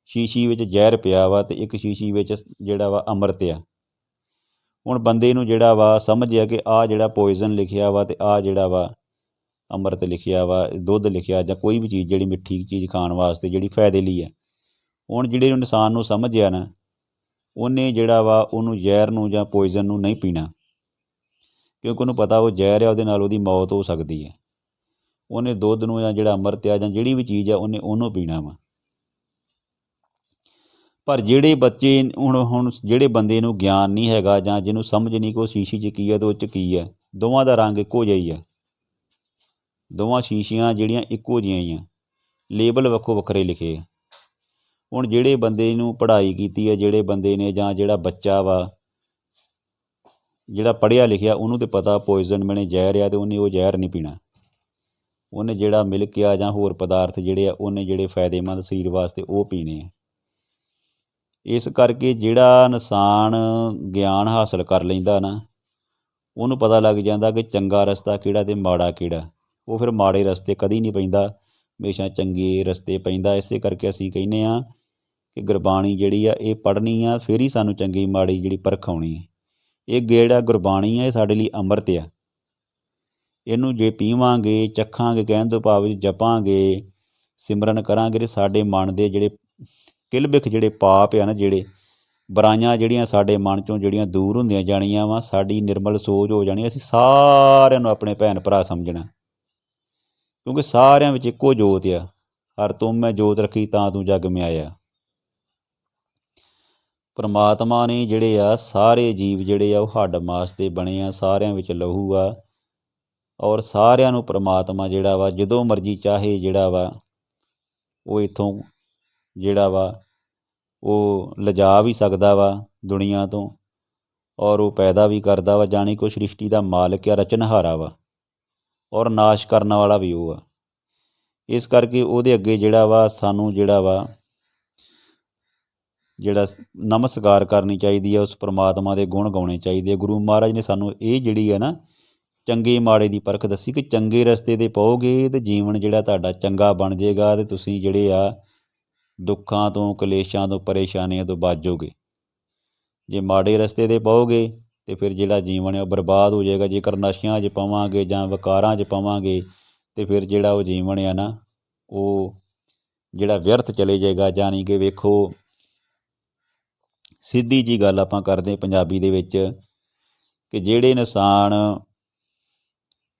S1: ਸ਼ੀਸ਼ੀ ਵਿੱਚ ਜ਼ਹਿਰ ਪਿਆ ਵਾ ਤੇ ਇੱਕ ਸ਼ੀਸ਼ੀ ਵਿੱਚ ਜਿਹੜਾ ਵਾ ਅੰਮ੍ਰਿਤ ਆ। ਹੁਣ ਬੰਦੇ ਨੂੰ ਜਿਹੜਾ ਵਾ ਸਮਝਿਆ ਕਿ ਆ ਜਿਹੜਾ ਪੋਇਜ਼ਨ ਲਿਖਿਆ ਵਾ ਤੇ ਆ ਜਿਹੜਾ ਵਾ ਅੰਮ੍ਰਿਤ ਲਿਖਿਆ ਵਾ, ਦੁੱਧ ਲਿਖਿਆ ਜਾਂ ਕੋਈ ਵੀ ਚੀਜ਼ ਜਿਹੜੀ ਮਿੱਠੀ ਚੀਜ਼ ਖਾਣ ਵਾਸਤੇ ਜਿਹੜੀ ਫਾਇਦੇ ਲਈ ਹੈ ਹੁਣ ਜਿਹੜੇ ਇਨਸਾਨ ਨੂੰ ਸਮਝਿਆ ਨਾ, ਉਹਨੇ ਜਿਹੜਾ ਵਾ ਉਹਨੂੰ ਜ਼ਹਿਰ ਨੂੰ ਜਾਂ ਪੋਇਜ਼ਨ ਨੂੰ ਨਹੀਂ ਪੀਣਾ, ਕਿਉਂਕਿ ਉਹਨੂੰ ਪਤਾ ਉਹ ਜ਼ਹਿਰ ਆ, ਉਹਦੇ ਨਾਲ ਉਹਦੀ ਮੌਤ ਹੋ ਸਕਦੀ ਹੈ ਉਹਨੇ ਦੁੱਧ ਨੂੰ ਜਾਂ ਜਿਹੜਾ ਅੰਮ੍ਰਿਤ ਆ ਜਾਂ ਜਿਹੜੀ ਵੀ ਚੀਜ਼ ਆ, ਉਹਨੇ ਉਹਨੂੰ ਪੀਣਾ ਵਾ। ਪਰ ਜਿਹੜੇ ਬੱਚੇ ਹੁਣ ਹੁਣ ਜਿਹੜੇ ਬੰਦੇ ਨੂੰ ਗਿਆਨ ਨਹੀਂ ਹੈਗਾ ਜਾਂ ਜਿਹਨੂੰ ਸਮਝ ਨਹੀਂ ਕਿ ਉਹ ਸ਼ੀਸ਼ੀ 'ਚ ਕੀ ਆ ਤੇ ਉਹ 'ਚ ਕੀ ਆ ਦੋਵਾਂ ਦਾ ਰੰਗ ਇੱਕੋ ਜਿਹਾ ਹੀ ਆ ਦੋਵਾਂ ਸ਼ੀਸ਼ੀਆਂ ਜਿਹੜੀਆਂ ਇੱਕੋ ਜਿਹੀਆਂ ਹੀ ਆ। ਲੇਬਲ ਵੱਖੋ ਵੱਖਰੇ ਲਿਖੇ ਆ। ਹੁਣ ਜਿਹੜੇ ਬੰਦੇ ਨੂੰ ਪੜ੍ਹਾਈ ਕੀਤੀ ਹੈ, ਜਿਹੜੇ ਬੰਦੇ ਨੇ ਜਾਂ ਜਿਹੜਾ ਬੱਚਾ ਵਾ, ਜਿਹੜਾ ਪੜ੍ਹਿਆ ਲਿਖਿਆ, ਉਹਨੂੰ ਤੇ ਪਤਾ ਪੋਇਜ਼ਨ ਮੈਨੇ ਜ਼ਹਿਰ ਆ ਤੇ ਉਹਨੇ ਉਹ ਜ਼ਹਿਰ ਨਹੀਂ ਪੀਣਾ। ਉਹਨੇ ਜਿਹੜਾ ਮਿਲਕ ਆ ਜਾਂ ਹੋਰ ਪਦਾਰਥ ਜਿਹੜੇ ਆ, ਉਹਨੇ ਜਿਹੜੇ ਫਾਇਦੇਮੰਦ ਸਰੀਰ ਵਾਸਤੇ ਉਹ ਪੀਣੇ ਆ। ਇਸ ਕਰਕੇ ਜਿਹੜਾ ਇਨਸਾਨ ਗਿਆਨ ਹਾਸਲ ਕਰ ਲੈਂਦਾ ਨਾ, ਉਹਨੂੰ ਪਤਾ ਲੱਗ ਜਾਂਦਾ ਕਿ ਚੰਗਾ ਰਸਤਾ ਕਿਹੜਾ ਤੇ ਮਾੜਾ ਕਿਹੜਾ। ਉਹ ਫਿਰ ਮਾੜੇ ਰਸਤੇ ਕਦੀ ਨਹੀਂ ਪੈਂਦਾ, ਹਮੇਸ਼ਾ ਚੰਗੇ ਰਸਤੇ ਪੈਂਦਾ। ਇਸੇ ਕਰਕੇ ਅਸੀਂ ਕਹਿੰਦੇ ਆ ਕਿ ਗੁਰਬਾਣੀ ਜਿਹੜੀ ਆ, ਇਹ ਪੜ੍ਹਨੀ ਆ, ਫਿਰ ਹੀ ਸਾਨੂੰ ਚੰਗੀ ਮਾੜੀ ਜਿਹੜੀ ਪਰਖ ਆਉਣੀ ਹੈ ਇਹ ਜਿਹੜਾ ਗੁਰਬਾਣੀ ਆ, ਇਹ ਸਾਡੇ ਲਈ ਅੰਮ੍ਰਿਤ ਆ। ਇਹਨੂੰ ਜੇ ਪੀਵਾਂਗੇ, ਚੱਖਾਂਗੇ, ਕਹਿਣ ਤੋਂ ਭਾਵ ਜਪਾਂਗੇ, ਸਿਮਰਨ ਕਰਾਂਗੇ ਤੇ ਸਾਡੇ ਮਨ ਦੇ ਜਿਹੜੇ ਕਿਲਬਿਖ ਜਿਹੜੇ ਪਾਪ ਆ ਨਾ ਜਿਹੜੇ, ਬੁਰਾਈਆਂ ਜਿਹੜੀਆਂ ਸਾਡੇ ਮਨ ਚੋਂ ਜਿਹੜੀਆਂ ਦੂਰ ਹੁੰਦੀਆਂ ਜਾਣੀਆਂ ਵਾ, ਸਾਡੀ ਨਿਰਮਲ ਸੋਚ ਹੋ ਜਾਣੀ, ਅਸੀਂ ਸਾਰਿਆਂ ਨੂੰ ਆਪਣੇ ਭੈਣ ਭਰਾ ਸਮਝਣਾ। ਕਿਉਂਕਿ ਸਾਰਿਆਂ ਵਿੱਚ ਇੱਕੋ ਜੋਤ ਆ, ਹਰ ਤੂੰ ਮੈਂ ਜੋਤ ਰੱਖੀ ਤਾਂ ਤੂੰ ਜਗ ਮੈਂ ਆਇਆ। ਪਰਮਾਤਮਾ ਨੇ ਜਿਹੜੇ ਆ, ਸਾਰੇ ਜੀਵ ਜਿਹੜੇ ਆ, ਉਹ ਹੱਡ ਮਾਸ ਦੇ ਬਣੇ ਆ, ਸਾਰਿਆਂ ਵਿੱਚ ਲਹੂ ਆ, ਔਰ ਸਾਰਿਆਂ ਨੂੰ ਪਰਮਾਤਮਾ ਜਿਹੜਾ ਵਾ, ਜਦੋਂ ਮਰਜ਼ੀ ਚਾਹੇ ਜਿਹੜਾ ਵਾ, ਉਹ ਇਥੋਂ ਜਿਹੜਾ ਵਾ, ਉਹ ਲਿਜਾ ਵੀ ਸਕਦਾ ਵਾ ਦੁਨੀਆ ਤੋਂ ਔਰ ਉਹ ਪੈਦਾ ਵੀ ਕਰਦਾ ਵਾ, ਜਾਣੀ ਕਿ ਉਹ ਸ੍ਰਿਸ਼ਟੀ ਦਾ ਮਾਲਕ ਆ, ਰਚਨਹਾਰਾ ਵਾ ਔਰ ਨਾਸ਼ ਕਰਨ ਵਾਲਾ ਵੀ ਉਹ ਆ। ਇਸ ਕਰਕੇ ਉਹਦੇ ਅੱਗੇ ਜਿਹੜਾ ਵਾ, ਸਾਨੂੰ ਜਿਹੜਾ ਵਾ, ਜਿਹੜਾ ਨਮਸਕਾਰ ਕਰਨੀ ਚਾਹੀਦੀ ਹੈ ਉਸ ਪ੍ਰਮਾਤਮਾ ਦੇ ਗੁਣ ਗਾਉਣੇ ਚਾਹੀਦੇ ਗੁਰੂ ਮਹਾਰਾਜ ਨੇ ਸਾਨੂੰ ਇਹ ਜਿਹੜੀ ਹੈ ਨਾ, ਚੰਗੇ ਮਾੜੇ ਦੀ ਪਰਖ ਦੱਸੀ ਕਿ ਚੰਗੇ ਰਸਤੇ ਤੇ ਪਾਓਗੇ ਤੇ ਜੀਵਨ ਜਿਹੜਾ ਤੁਹਾਡਾ ਚੰਗਾ ਬਣ ਜਾਏਗਾ ਤੇ ਤੁਸੀਂ ਜਿਹੜੇ ਆ ਦੁੱਖਾਂ ਤੋਂ, ਕਲੇਸ਼ਾਂ ਤੋਂ, ਪਰੇਸ਼ਾਨੀਆਂ ਤੋਂ ਬਚੋਗੇ ਜੇ ਮਾੜੇ ਰਸਤੇ ਤੇ ਪਾਓਗੇ, ਤੇ ਫਿਰ ਜਿਹੜਾ ਜੀਵਨ ਹੈ ਉਹ ਬਰਬਾਦ ਹੋ ਜਾਏਗਾ। ਜੇਕਰ ਨਸ਼ਿਆਂ 'ਚ ਪਾਵਾਂਗੇ ਜਾਂ ਵਿਕਾਰਾਂ 'ਚ ਪਾਵਾਂਗੇ, ਤੇ ਫਿਰ ਜਿਹੜਾ ਉਹ ਜੀਵਨ ਆ ਨਾ, ਉਹ ਜਿਹੜਾ ਵਿਅਰਥ ਚਲੇ ਜਾਏਗਾ। ਯਾਨੀ ਕਿ ਵੇਖੋ, ਸਿੱਧੀ ਜੀ ਗੱਲ ਆਪਾਂ ਕਰਦੇ ਪੰਜਾਬੀ ਦੇ ਵਿੱਚ, ਕਿ ਜਿਹੜੇ ਇਨਸਾਨ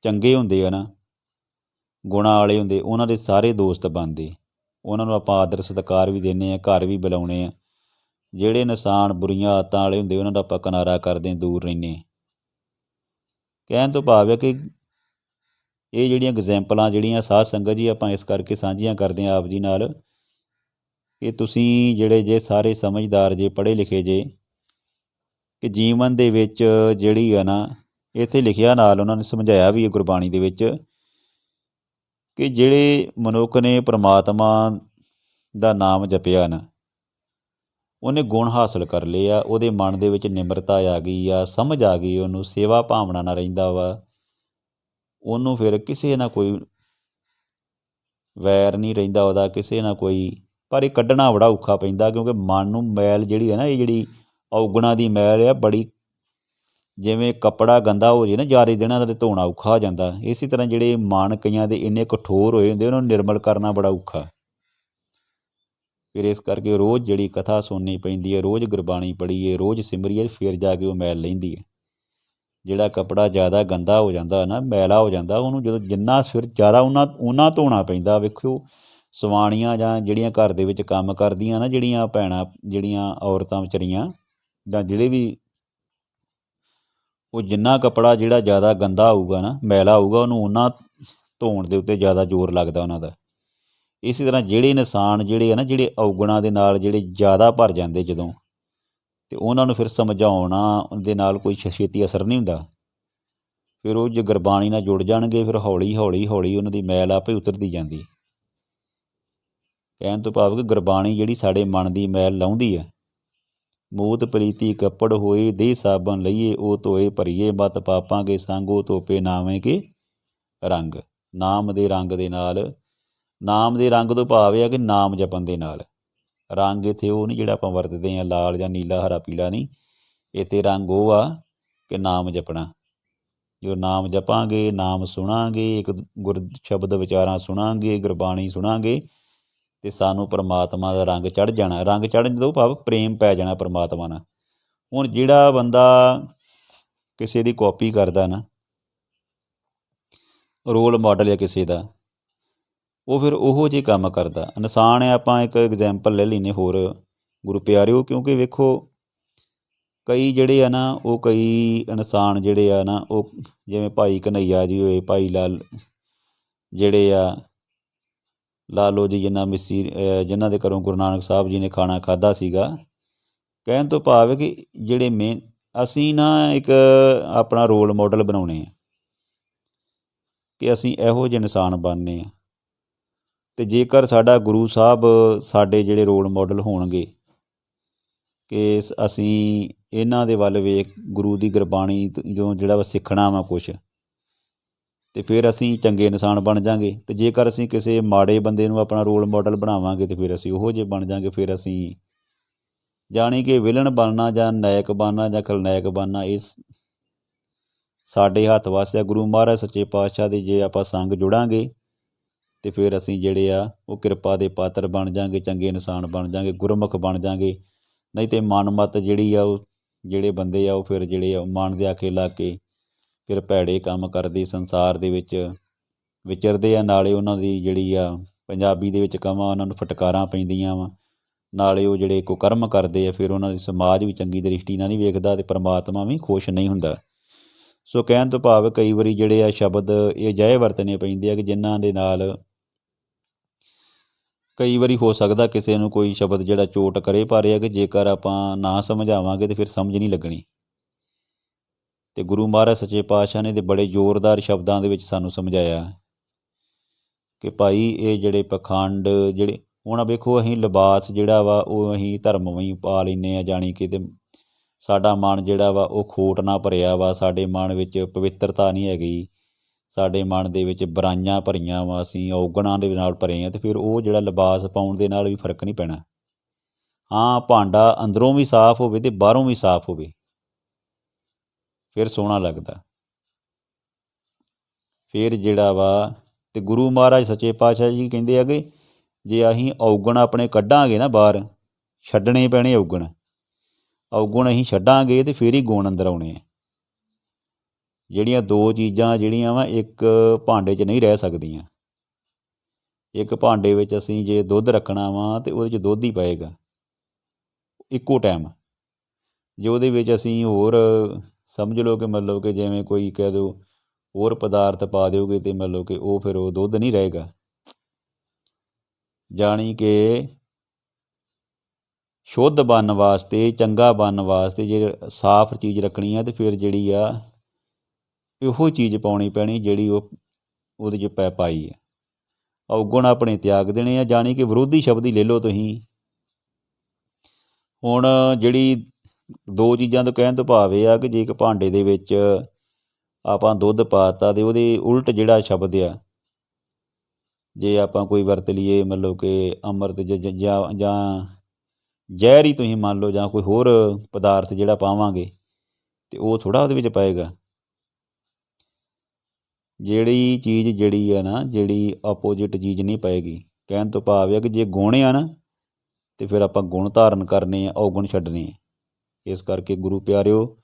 S1: ਚੰਗੇ ਹੁੰਦੇ ਆ ਨਾ, ਗੁਣਾਂ ਵਾਲੇ ਹੁੰਦੇ, ਉਹਨਾਂ ਦੇ ਸਾਰੇ ਦੋਸਤ ਬਣਦੇ ਉਹਨਾਂ ਨੂੰ ਆਪਾਂ ਆਦਰ ਸਤਿਕਾਰ ਵੀ ਦਿੰਦੇ ਆ ਘਰ ਵੀ ਬੁਲਾਉਂਦੇ ਆ ਜਿਹੜੇ ਇਨਸਾਨ ਬੁਰੀਆਂ ਆਦਤਾਂ ਵਾਲੇ ਹੁੰਦੇ, ਉਹਨਾਂ ਦਾ ਆਪਾਂ ਕਿਨਾਰਾ ਕਰਦੇ ਦੂਰ ਰਹਿੰਦੇ ਕਹਿਣ ਤੋਂ ਭਾਵ ਹੈ ਕਿ ਇਹ ਜਿਹੜੀਆਂ ਐਗਜ਼ੈਂਪਲਾਂ ਜਿਹੜੀਆਂ ਸਾਧ ਸੰਗਤ ਜੀ ਆਪਾਂ ਇਸ ਕਰਕੇ ਸਾਂਝੀਆਂ ਕਰਦੇ ਹਾਂ ਆਪ ਜੀ ਨਾਲ, ਕਿ ਤੁਸੀਂ ਜਿਹੜੇ ਜੇ ਸਾਰੇ ਸਮਝਦਾਰ ਜੇ, ਪੜ੍ਹੇ ਲਿਖੇ ਜੇ, ਕਿ ਜੀਵਨ ਦੇ ਵਿੱਚ ਜਿਹੜੀ ਆ ਨਾ, ਇੱਥੇ ਲਿਖਿਆ ਨਾਲ ਉਹਨਾਂ ਨੇ ਸਮਝਾਇਆ ਵੀ ਹੈ ਗੁਰਬਾਣੀ ਦੇ ਵਿੱਚ ਕਿ ਜਿਹੜੇ ਮਨੁੱਖ ਨੇ ਪ੍ਰਮਾਤਮਾ ਦਾ ਨਾਮ ਜਪਿਆ ਨਾ, ਉਹਨੇ ਗੁਣ ਹਾਸਲ ਕਰ ਲਏ ਆ, ਉਹਦੇ ਮਨ ਦੇ ਵਿੱਚ ਨਿਮਰਤਾ ਆ ਗਈ ਆ, ਸਮਝ ਆ ਗਈ, ਉਹਨੂੰ ਸੇਵਾ ਭਾਵਨਾ ਨਾਲ ਰਹਿੰਦਾ ਵਾ, ਉਹਨੂੰ ਫਿਰ ਕਿਸੇ ਨਾਲ ਕੋਈ ਵੈਰ ਨਹੀਂ ਰਹਿੰਦਾ ਉਹਦਾ, ਕਿਸੇ ਨਾਲ ਕੋਈ, ਪਰ ਇਹ ਕੱਢਣਾ ਬੜਾ ਔਖਾ ਪੈਂਦਾ ਕਿਉਂਕਿ ਮਨ ਨੂੰ ਮੈਲ ਜਿਹੜੀ ਹੈ ਨਾ, ਇਹ ਜਿਹੜੀ ਔਗਣਾ ਦੀ ਮੈਲ ਆ, ਬੜੀ ਜਿਵੇਂ ਕੱਪੜਾ ਗੰਦਾ ਹੋ ਜੇ ਨਾ ਜ਼ਿਆਦਾ ਦਿਨਾਂ ਦਾ ਧੋਣਾ ਔਖਾ ਹੋ ਜਾਂਦਾ। ਇਸੇ ਤਰ੍ਹਾਂ ਜਿਹੜੇ ਮਨ ਕਈਆਂ ਦੇ ਇੰਨੇ ਕਠੋਰ ਹੋਏ ਹੁੰਦੇ, ਉਹਨਾਂ ਨੂੰ ਨਿਰਮਲ ਕਰਨਾ ਬੜਾ ਔਖਾ। ਫਿਰ ਇਸ ਕਰਕੇ ਰੋਜ਼ ਜਿਹੜੀ ਕਥਾ ਸੁਣਨੀ ਪੈਂਦੀ ਹੈ, ਰੋਜ਼ ਗੁਰਬਾਣੀ ਪੜ੍ਹੀਏ, ਰੋਜ਼ ਸਿਮਰੀਏ, ਫਿਰ ਜਾ ਕੇ ਉਹ ਮੈਲ ਲੈਂਦੀ ਹੈ। ਜਿਹੜਾ ਕਪੜਾ ਜ਼ਿਆਦਾ ਗੰਦਾ ਹੋ ਜਾਂਦਾ ਨਾ, ਮੈਲਾ ਹੋ ਜਾਂਦਾ, ਉਹਨੂੰ ਜਦੋਂ ਜਿੰਨਾ ਸਿਰ ਜ਼ਿਆਦਾ ਉਹਨਾਂ ਉਹਨਾਂ ਧੋਣਾ ਪੈਂਦਾ, ਵੇਖਿਓ, ਸਵਾਣੀਆਂ ਜਾਂ ਜਿਹੜੀਆਂ ਘਰ ਦੇ ਵਿੱਚ ਕੰਮ ਕਰਦੀਆਂ ਨਾ, ਜਿਹੜੀਆਂ ਭੈਣਾਂ, ਜਿਹੜੀਆਂ ਔਰਤਾਂ ਵਿਚਰੀਆਂ, ਜਾਂ ਜਿਹੜੇ ਵੀ ਉਹ ਜਿੰਨਾ ਕੱਪੜਾ ਜਿਹੜਾ ਜ਼ਿਆਦਾ ਗੰਦਾ ਆਊਗਾ ਨਾ, ਮੈਲਾ ਆਊਗਾ, ਉਹਨੂੰ ਉਹਨਾਂ ਧੋਣ ਦੇ ਉੱਤੇ ਜ਼ਿਆਦਾ ਜ਼ੋਰ ਲੱਗਦਾ ਉਹਨਾਂ ਦਾ। ਇਸੇ ਤਰ੍ਹਾਂ ਜਿਹੜੇ ਇਨਸਾਨ ਜਿਹੜੇ ਆ ਨਾ, ਜਿਹੜੇ ਔਗਣਾਂ ਦੇ ਨਾਲ ਜਿਹੜੇ ਜ਼ਿਆਦਾ ਭਰ ਜਾਂਦੇ ਜਦੋਂ, ਤੇ ਉਹਨਾਂ ਨੂੰ ਫਿਰ ਸਮਝਾਉਣਾ ਦੇ ਨਾਲ ਕੋਈ ਛੇਤੀ ਅਸਰ ਨਹੀਂ ਹੁੰਦਾ। ਫਿਰ ਉਹ ਜੇ ਗੁਰਬਾਣੀ ਨਾਲ ਜੁੜ ਜਾਣਗੇ, ਫਿਰ ਹੌਲੀ ਹੌਲੀ ਹੌਲੀ ਉਹਨਾਂ ਦੀ ਮੈਲ ਆਪੇ ਉਤਰਦੀ ਜਾਂਦੀ। ਕਹਿਣ ਤੋਂ ਭਾਵ ਕਿ ਗੁਰਬਾਣੀ ਜਿਹੜੀ ਸਾਡੇ ਮਨ ਦੀ ਮੈਲ ਲਾਉਂਦੀ ਹੈ ਮੂਤ ਪ੍ਰੀਤੀ ਕੱਪੜ ਹੋਏ ਦੇ ਸਾਬਨ ਲਈਏ, ਉਹ ਧੋਏ ਭਰੀਏ ਮਤ ਪਾਪਾਂਗੇ ਸੰਗੋ ਧੋਪੇ ਨਾਵੇਂ ਕੇ ਰੰਗ। ਨਾਮ ਦੇ ਰੰਗ ਦੇ ਨਾਲ, ਨਾਮ ਦੇ ਰੰਗ ਤੋਂ ਭਾਵ ਇਹ ਆ ਕਿ ਨਾਮ ਜਪਣ ਦੇ ਨਾਲ। ਰੰਗ ਇੱਥੇ ਉਹ ਨਹੀਂ ਜਿਹੜਾ ਆਪਾਂ ਵਰਤਦੇ ਆ ਲਾਲ ਜਾਂ ਨੀਲਾ, ਹਰਾ, ਪੀਲਾ ਨਹੀਂ। ਇੱਥੇ ਰੰਗ ਉਹ ਆ ਕਿ ਨਾਮ ਜਪਣਾ। ਜੋ ਨਾਮ ਜਪਾਂਗੇ, ਨਾਮ ਸੁਣਾਂਗੇ, ਇੱਕ ਗੁਰ ਸ਼ਬਦ ਵਿਚਾਰਾਂ ਸੁਣਾਂਗੇ, ਗੁਰਬਾਣੀ ਸੁਣਾਂਗੇ ਤੇ ਸਾਨੂੰ ਪਰਮਾਤਮਾ ਦਾ ਰੰਗ ਚੜ ਜਾਣਾ। ਰੰਗ ਚੜਨ ਤੋਂ ਭਾਵ ਪ੍ਰੇਮ ਪੈ ਜਾਣਾ ਪਰਮਾਤਮਾ ਨਾਲ। ਹੁਣ ਜਿਹੜਾ ਬੰਦਾ ਕਿਸੇ ਦੀ ਕਾਪੀ ਕਰਦਾ ਨਾ, ਰੋਲ ਮਾਡਲ ਹੈ ਕਿਸੇ ਦਾ, ਉਹ ਫਿਰ ਉਹੋ ਜਿਹੇ ਕੰਮ ਕਰਦਾ। ਇਨਸਾਨ ਹੈ ਆਪਾਂ ਇੱਕ ਐਗਜ਼ਾਮਪਲ ਲੈ ਲੈਨੇ ਹੋਰ। ਗੁਰੂ ਪਿਆਰਿਓ, ਕਿਉਂਕਿ ਵੇਖੋ, ਕਈ ਜਿਹੜੇ ਆ ਨਾ, ਉਹ ਕਈ ਇਨਸਾਨ ਜਿਹੜੇ ਆ ਨਾ, ਉਹ ਜਿਵੇਂ ਭਾਈ ਕਨਈਆ ਜੀ ਹੋਏ, ਭਾਈ ਲਾਲ ਜਿਹੜੇ ਆ ਲਾ ਲਓ ਜੀ ਜਿਨ੍ਹਾਂ ਮਿੱਸੀ ਜਿਨ੍ਹਾਂ ਦੇ ਘਰੋਂ ਗੁਰੂ ਨਾਨਕ ਸਾਹਿਬ ਜੀ ਨੇ ਖਾਣਾ ਖਾਦਾ ਸੀਗਾ। ਕਹਿਣ ਤੋਂ ਭਾਵ ਹੈ ਕਿ ਜਿਹੜੇ ਮੇਨ ਅਸੀਂ ਨਾ ਇੱਕ ਆਪਣਾ ਰੋਲ ਮਾਡਲ ਬਣਾਉਣੇ ਆ। ਕਿ ਅਸੀਂ ਇਹੋ ਜਿਹੇ ਇਨਸਾਨ ਬਣਨੇ ਆ। ਤੇ ਜੇਕਰ ਸਾਡਾ ਗੁਰੂ ਸਾਹਿਬ ਸਾਡੇ ਜਿਹੜੇ ਰੋਲ ਮਾਡਲ ਹੋਣਗੇ, ਕਿ ਅਸੀਂ ਇਹਨਾਂ ਦੇ ਵੱਲ ਵੇਖ, ਗੁਰੂ ਦੀ ਗੁਰਬਾਣੀ ਜੋ ਜਿਹੜਾ ਵਾ ਸਿੱਖਣਾ ਵਾ ਕੁਛ ਅਤੇ ਫਿਰ ਅਸੀਂ ਚੰਗੇ ਇਨਸਾਨ ਬਣ ਜਾਾਂਗੇ। ਅਤੇ ਜੇਕਰ ਅਸੀਂ ਕਿਸੇ ਮਾੜੇ ਬੰਦੇ ਨੂੰ ਆਪਣਾ ਰੋਲ ਮਾਡਲ ਬਣਾਵਾਂਗੇ ਤਾਂ ਫਿਰ ਅਸੀਂ ਉਹੋ ਜਿਹੇ ਬਣ ਜਾਾਂਗੇ, ਫਿਰ ਅਸੀਂ ਜਾਣੀ ਕਿ ਵਿਲਨ ਬਣਨਾ ਜਾਂ ਨਾਇਕ ਬਣਨਾ ਜਾਂ ਖਲਨਾਇਕ ਬਣਨਾ, ਇਸ ਸਾਡੇ ਹੱਥ ਵਾਸਤੇ ਗੁਰੂ ਮਹਾਰਾਜ ਸੱਚੇ ਪਾਤਸ਼ਾਹ ਦੇ ਜੇ ਆਪਾਂ ਸੰਗ ਜੁੜਾਂਗੇ ਤੇ ਫਿਰ ਅਸੀਂ ਜਿਹੜੇ ਆ ਉਹ ਕਿਰਪਾ ਦੇ ਪਾਤਰ ਬਣ ਜਾਾਂਗੇ, ਚੰਗੇ ਇਨਸਾਨ ਬਣ ਜਾਾਂਗੇ, ਗੁਰਮੁਖ ਬਣ ਜਾਾਂਗੇ। ਨਹੀਂ ਤੇ ਮਨਮਤ ਜਿਹੜੀ ਆ ਉਹ ਜਿਹੜੇ ਬੰਦੇ ਆ ਉਹ ਫਿਰ ਜਿਹੜੇ ਆ ਉਹ ਮਨ ਦੇ ਆਖੇ ਲਾ ਕੇ ਫਿਰ ਭੈੜੇ ਕੰਮ ਕਰਦੇ ਸੰਸਾਰ ਦੇ ਵਿੱਚ ਵਿਚਰਦੇ ਆ, ਨਾਲੇ ਉਹਨਾਂ ਦੀ ਜਿਹੜੀ ਆ ਪੰਜਾਬੀ ਦੇ ਵਿੱਚ ਕਵਾਂ ਉਹਨਾਂ ਨੂੰ ਫਟਕਾਰਾਂ ਪੈਂਦੀਆਂ ਵਾ। ਨਾਲੇ ਉਹ ਜਿਹੜੇ ਕੁਕਰਮ ਕਰਦੇ ਆ, ਫਿਰ ਉਹਨਾਂ ਦੀ ਸਮਾਜ ਵੀ ਚੰਗੀ ਦ੍ਰਿਸ਼ਟੀ ਨਾਲ ਨਹੀਂ ਵੇਖਦਾ ਤੇ ਪਰਮਾਤਮਾ ਵੀ ਖੁਸ਼ ਨਹੀਂ ਹੁੰਦਾ। ਸੋ ਕਹਿਣ ਤੋਂ ਭਾਵ ਕਈ ਵਾਰੀ ਜਿਹੜੇ ਆ ਸ਼ਬਦ ਇਹ ਅਜਿਹੇ ਵਰਤਨੇ ਪੈਂਦੇ ਆ ਕਿ ਜਿਨ੍ਹਾਂ ਦੇ ਨਾਲ ਕਈ ਵਾਰੀ ਹੋ ਸਕਦਾ ਕਿਸੇ ਨੂੰ ਕੋਈ ਸ਼ਬਦ ਜਿਹੜਾ ਚੋਟ ਕਰੇ, ਪਰ ਇਹ ਕਿ ਜੇਕਰ ਆਪਾਂ ਨਾ ਸਮਝਾਵਾਂਗੇ ਤੇ ਫਿਰ ਸਮਝ ਨਹੀਂ ਲੱਗਣੀ। ਅਤੇ ਗੁਰੂ ਮਹਾਰਾਜ ਸੱਚੇ ਪਾਤਸ਼ਾਹ ਨੇ ਤੇ ਬੜੇ ਜ਼ੋਰਦਾਰ ਸ਼ਬਦਾਂ ਦੇ ਵਿੱਚ ਸਾਨੂੰ ਸਮਝਾਇਆ ਕਿ ਭਾਈ ਇਹ ਜਿਹੜੇ ਪਖੰਡ ਜਿਹੜੇ ਹੁਣ ਵੇਖੋ ਅਸੀਂ ਲਿਬਾਸ ਜਿਹੜਾ ਵਾ ਉਹ ਅਸੀਂ ਧਰਮ ਧਰਮਵਈ ਪਾ ਲੈਨੇ ਆ ਜਾਣੀ ਕਿ ਤੇ ਸਾਡਾ ਮਨ ਜਿਹੜਾ ਵਾ ਉਹ ਖੋਟ ਨਾਲ ਭਰਿਆ ਵਾ, ਸਾਡੇ ਮਨ ਵਿੱਚ ਪਵਿੱਤਰਤਾ ਨਹੀਂ ਹੈਗੀ, ਸਾਡੇ ਮਨ ਦੇ ਵਿੱਚ ਬਰਾਈਆਂ ਭਰੀਆਂ ਵਾ, ਅਸੀਂ ਔਗਣਾਂ ਦੇ ਨਾਲ ਭਰੇ ਆ ਤੇ ਫਿਰ ਉਹ ਜਿਹੜਾ ਲਿਬਾਸ ਪਾਉਣ ਦੇ ਨਾਲ ਵੀ ਫ਼ਰਕ ਨਹੀਂ ਪੈਣਾ। ਹਾਂ, ਭਾਂਡਾ ਅੰਦਰੋਂ ਵੀ ਸਾਫ਼ ਹੋਵੇ ਤੇ ਬਾਹਰੋਂ ਵੀ ਸਾਫ਼ ਹੋਵੇ। ਫਿਰ ਸੋਹਣਾ ਲੱਗਦਾ। ਫਿਰ ਜਿਹੜਾ ਵਾ, ਤੇ ਗੁਰੂ ਮਹਾਰਾਜ ਸੱਚੇ ਪਾਤਸ਼ਾਹ ਜੀ ਕਹਿੰਦੇ ਆ ਜੇ ਅਸੀਂ ਔਗਣ ਆਪਣੇ ਕੱਢਾਂਗੇ ਨਾ ਬਾਹਰ, ਛੱਡਣੇ ਪੈਣੇ ਔਗਣ। ਔਗਣ ਅਸੀਂ ਛੱਡਾਂਗੇ ਤੇ ਫਿਰ ਹੀ ਗੁਣ ਅੰਦਰ ਆਉਣੇ ਆ। ਜਿਹੜੀਆਂ ਦੋ ਚੀਜ਼ਾਂ ਜਿਹੜੀਆਂ ਵਾ, ਇੱਕ ਭਾਂਡੇ 'ਚ ਨਹੀਂ ਰਹਿ ਸਕਦੀਆਂ। ਇੱਕ ਭਾਂਡੇ ਵਿੱਚ ਅਸੀਂ ਜੇ ਦੁੱਧ ਰੱਖਣਾ ਵਾ, ਤੇ ਉਹਦੇ 'ਚ ਦੁੱਧ ਹੀ ਪਏਗਾ। ਇੱਕੋ ਟਾਈਮ ਜੇ ਉਹਦੇ ਵਿੱਚ ਅਸੀਂ ਹੋਰ ਸਮਝ ਲਓ ਕਿ ਮਤਲਬ ਕਿ ਜਿਵੇਂ ਕੋਈ ਕਹਿ ਦਿਓ ਹੋਰ ਪਦਾਰਥ ਪਾ ਦਿਓਗੇ ਤੇ ਮਤਲਬ ਕਿ ਉਹ ਫਿਰ ਉਹ ਦੁੱਧ ਨਹੀਂ ਰਹੇਗਾ। ਜਾਣੀ ਕਿ ਸ਼ੁੱਧ ਬਣਨ ਵਾਸਤੇ, ਚੰਗਾ ਬਣਨ ਵਾਸਤੇ ਜੇ ਸਾਫ਼ ਚੀਜ਼ ਰੱਖਣੀ ਆ ਤੇ ਫਿਰ ਜਿਹੜੀ ਆ ਇਹੋ ਚੀਜ਼ ਪਾਉਣੀ ਪੈਣੀ ਜਿਹੜੀ ਉਹ ਉਹਦੇ 'ਚ ਪੈ ਪਾਈ ਆ। ਔਗੁਣ ਆਪਣੇ ਤਿਆਗ ਦੇਣੇ ਆ, ਜਾਣੀ ਕਿ ਵਿਰੋਧੀ ਸ਼ਬਦ ਹੀ ਲੈ ਲਓ ਤੁਸੀਂ। ਹੁਣ ਜਿਹੜੀ ਦੋ ਚੀਜ਼ਾਂ ਤੋਂ ਕਹਿਣ ਤੋਂ ਭਾਵ ਇਹ ਆ ਕਿ ਜੇ ਇੱਕ ਭਾਂਡੇ ਦੇ ਵਿੱਚ ਆਪਾਂ ਦੁੱਧ ਪਾਤਾ ਅਤੇ ਉਹਦੇ ਉਲਟ ਜਿਹੜਾ ਸ਼ਬਦ ਆ ਜੇ ਆਪਾਂ ਕੋਈ ਵਰਤ ਲਈਏ ਮਤਲਬ ਕਿ ਅੰਮ੍ਰਿਤ ਜਾਂ ਜਾਂ ਜ਼ਹਿਰ ਹੀ ਤੁਸੀਂ ਮੰਨ ਲਓ ਜਾਂ ਕੋਈ ਹੋਰ ਪਦਾਰਥ ਜਿਹੜਾ ਪਾਵਾਂਗੇ ਤੇ ਉਹ ਥੋੜਾ ਉਹਦੇ ਵਿੱਚ ਪਏਗਾ। ਜਿਹੜੀ ਚੀਜ਼ ਜਿਹੜੀ ਆ ਨਾ, ਜਿਹੜੀ ਆਪੋਜਿਟ ਚੀਜ਼ ਨਹੀਂ ਪਏਗੀ। ਕਹਿਣ ਤੋਂ ਭਾਵ ਹੈ ਕਿ ਜੇ ਗੁਣ ਆ ਨਾ, ਤੇ ਫਿਰ ਆਪਾਂ ਗੁਣ ਧਾਰਨ ਕਰਨੇ ਆ, ਔਗੁਣ ਛੱਡਣੇ ਆ। ਇਸ ਕਰਕੇ ਗੁਰੂ ਪਿਆਰਿਓ,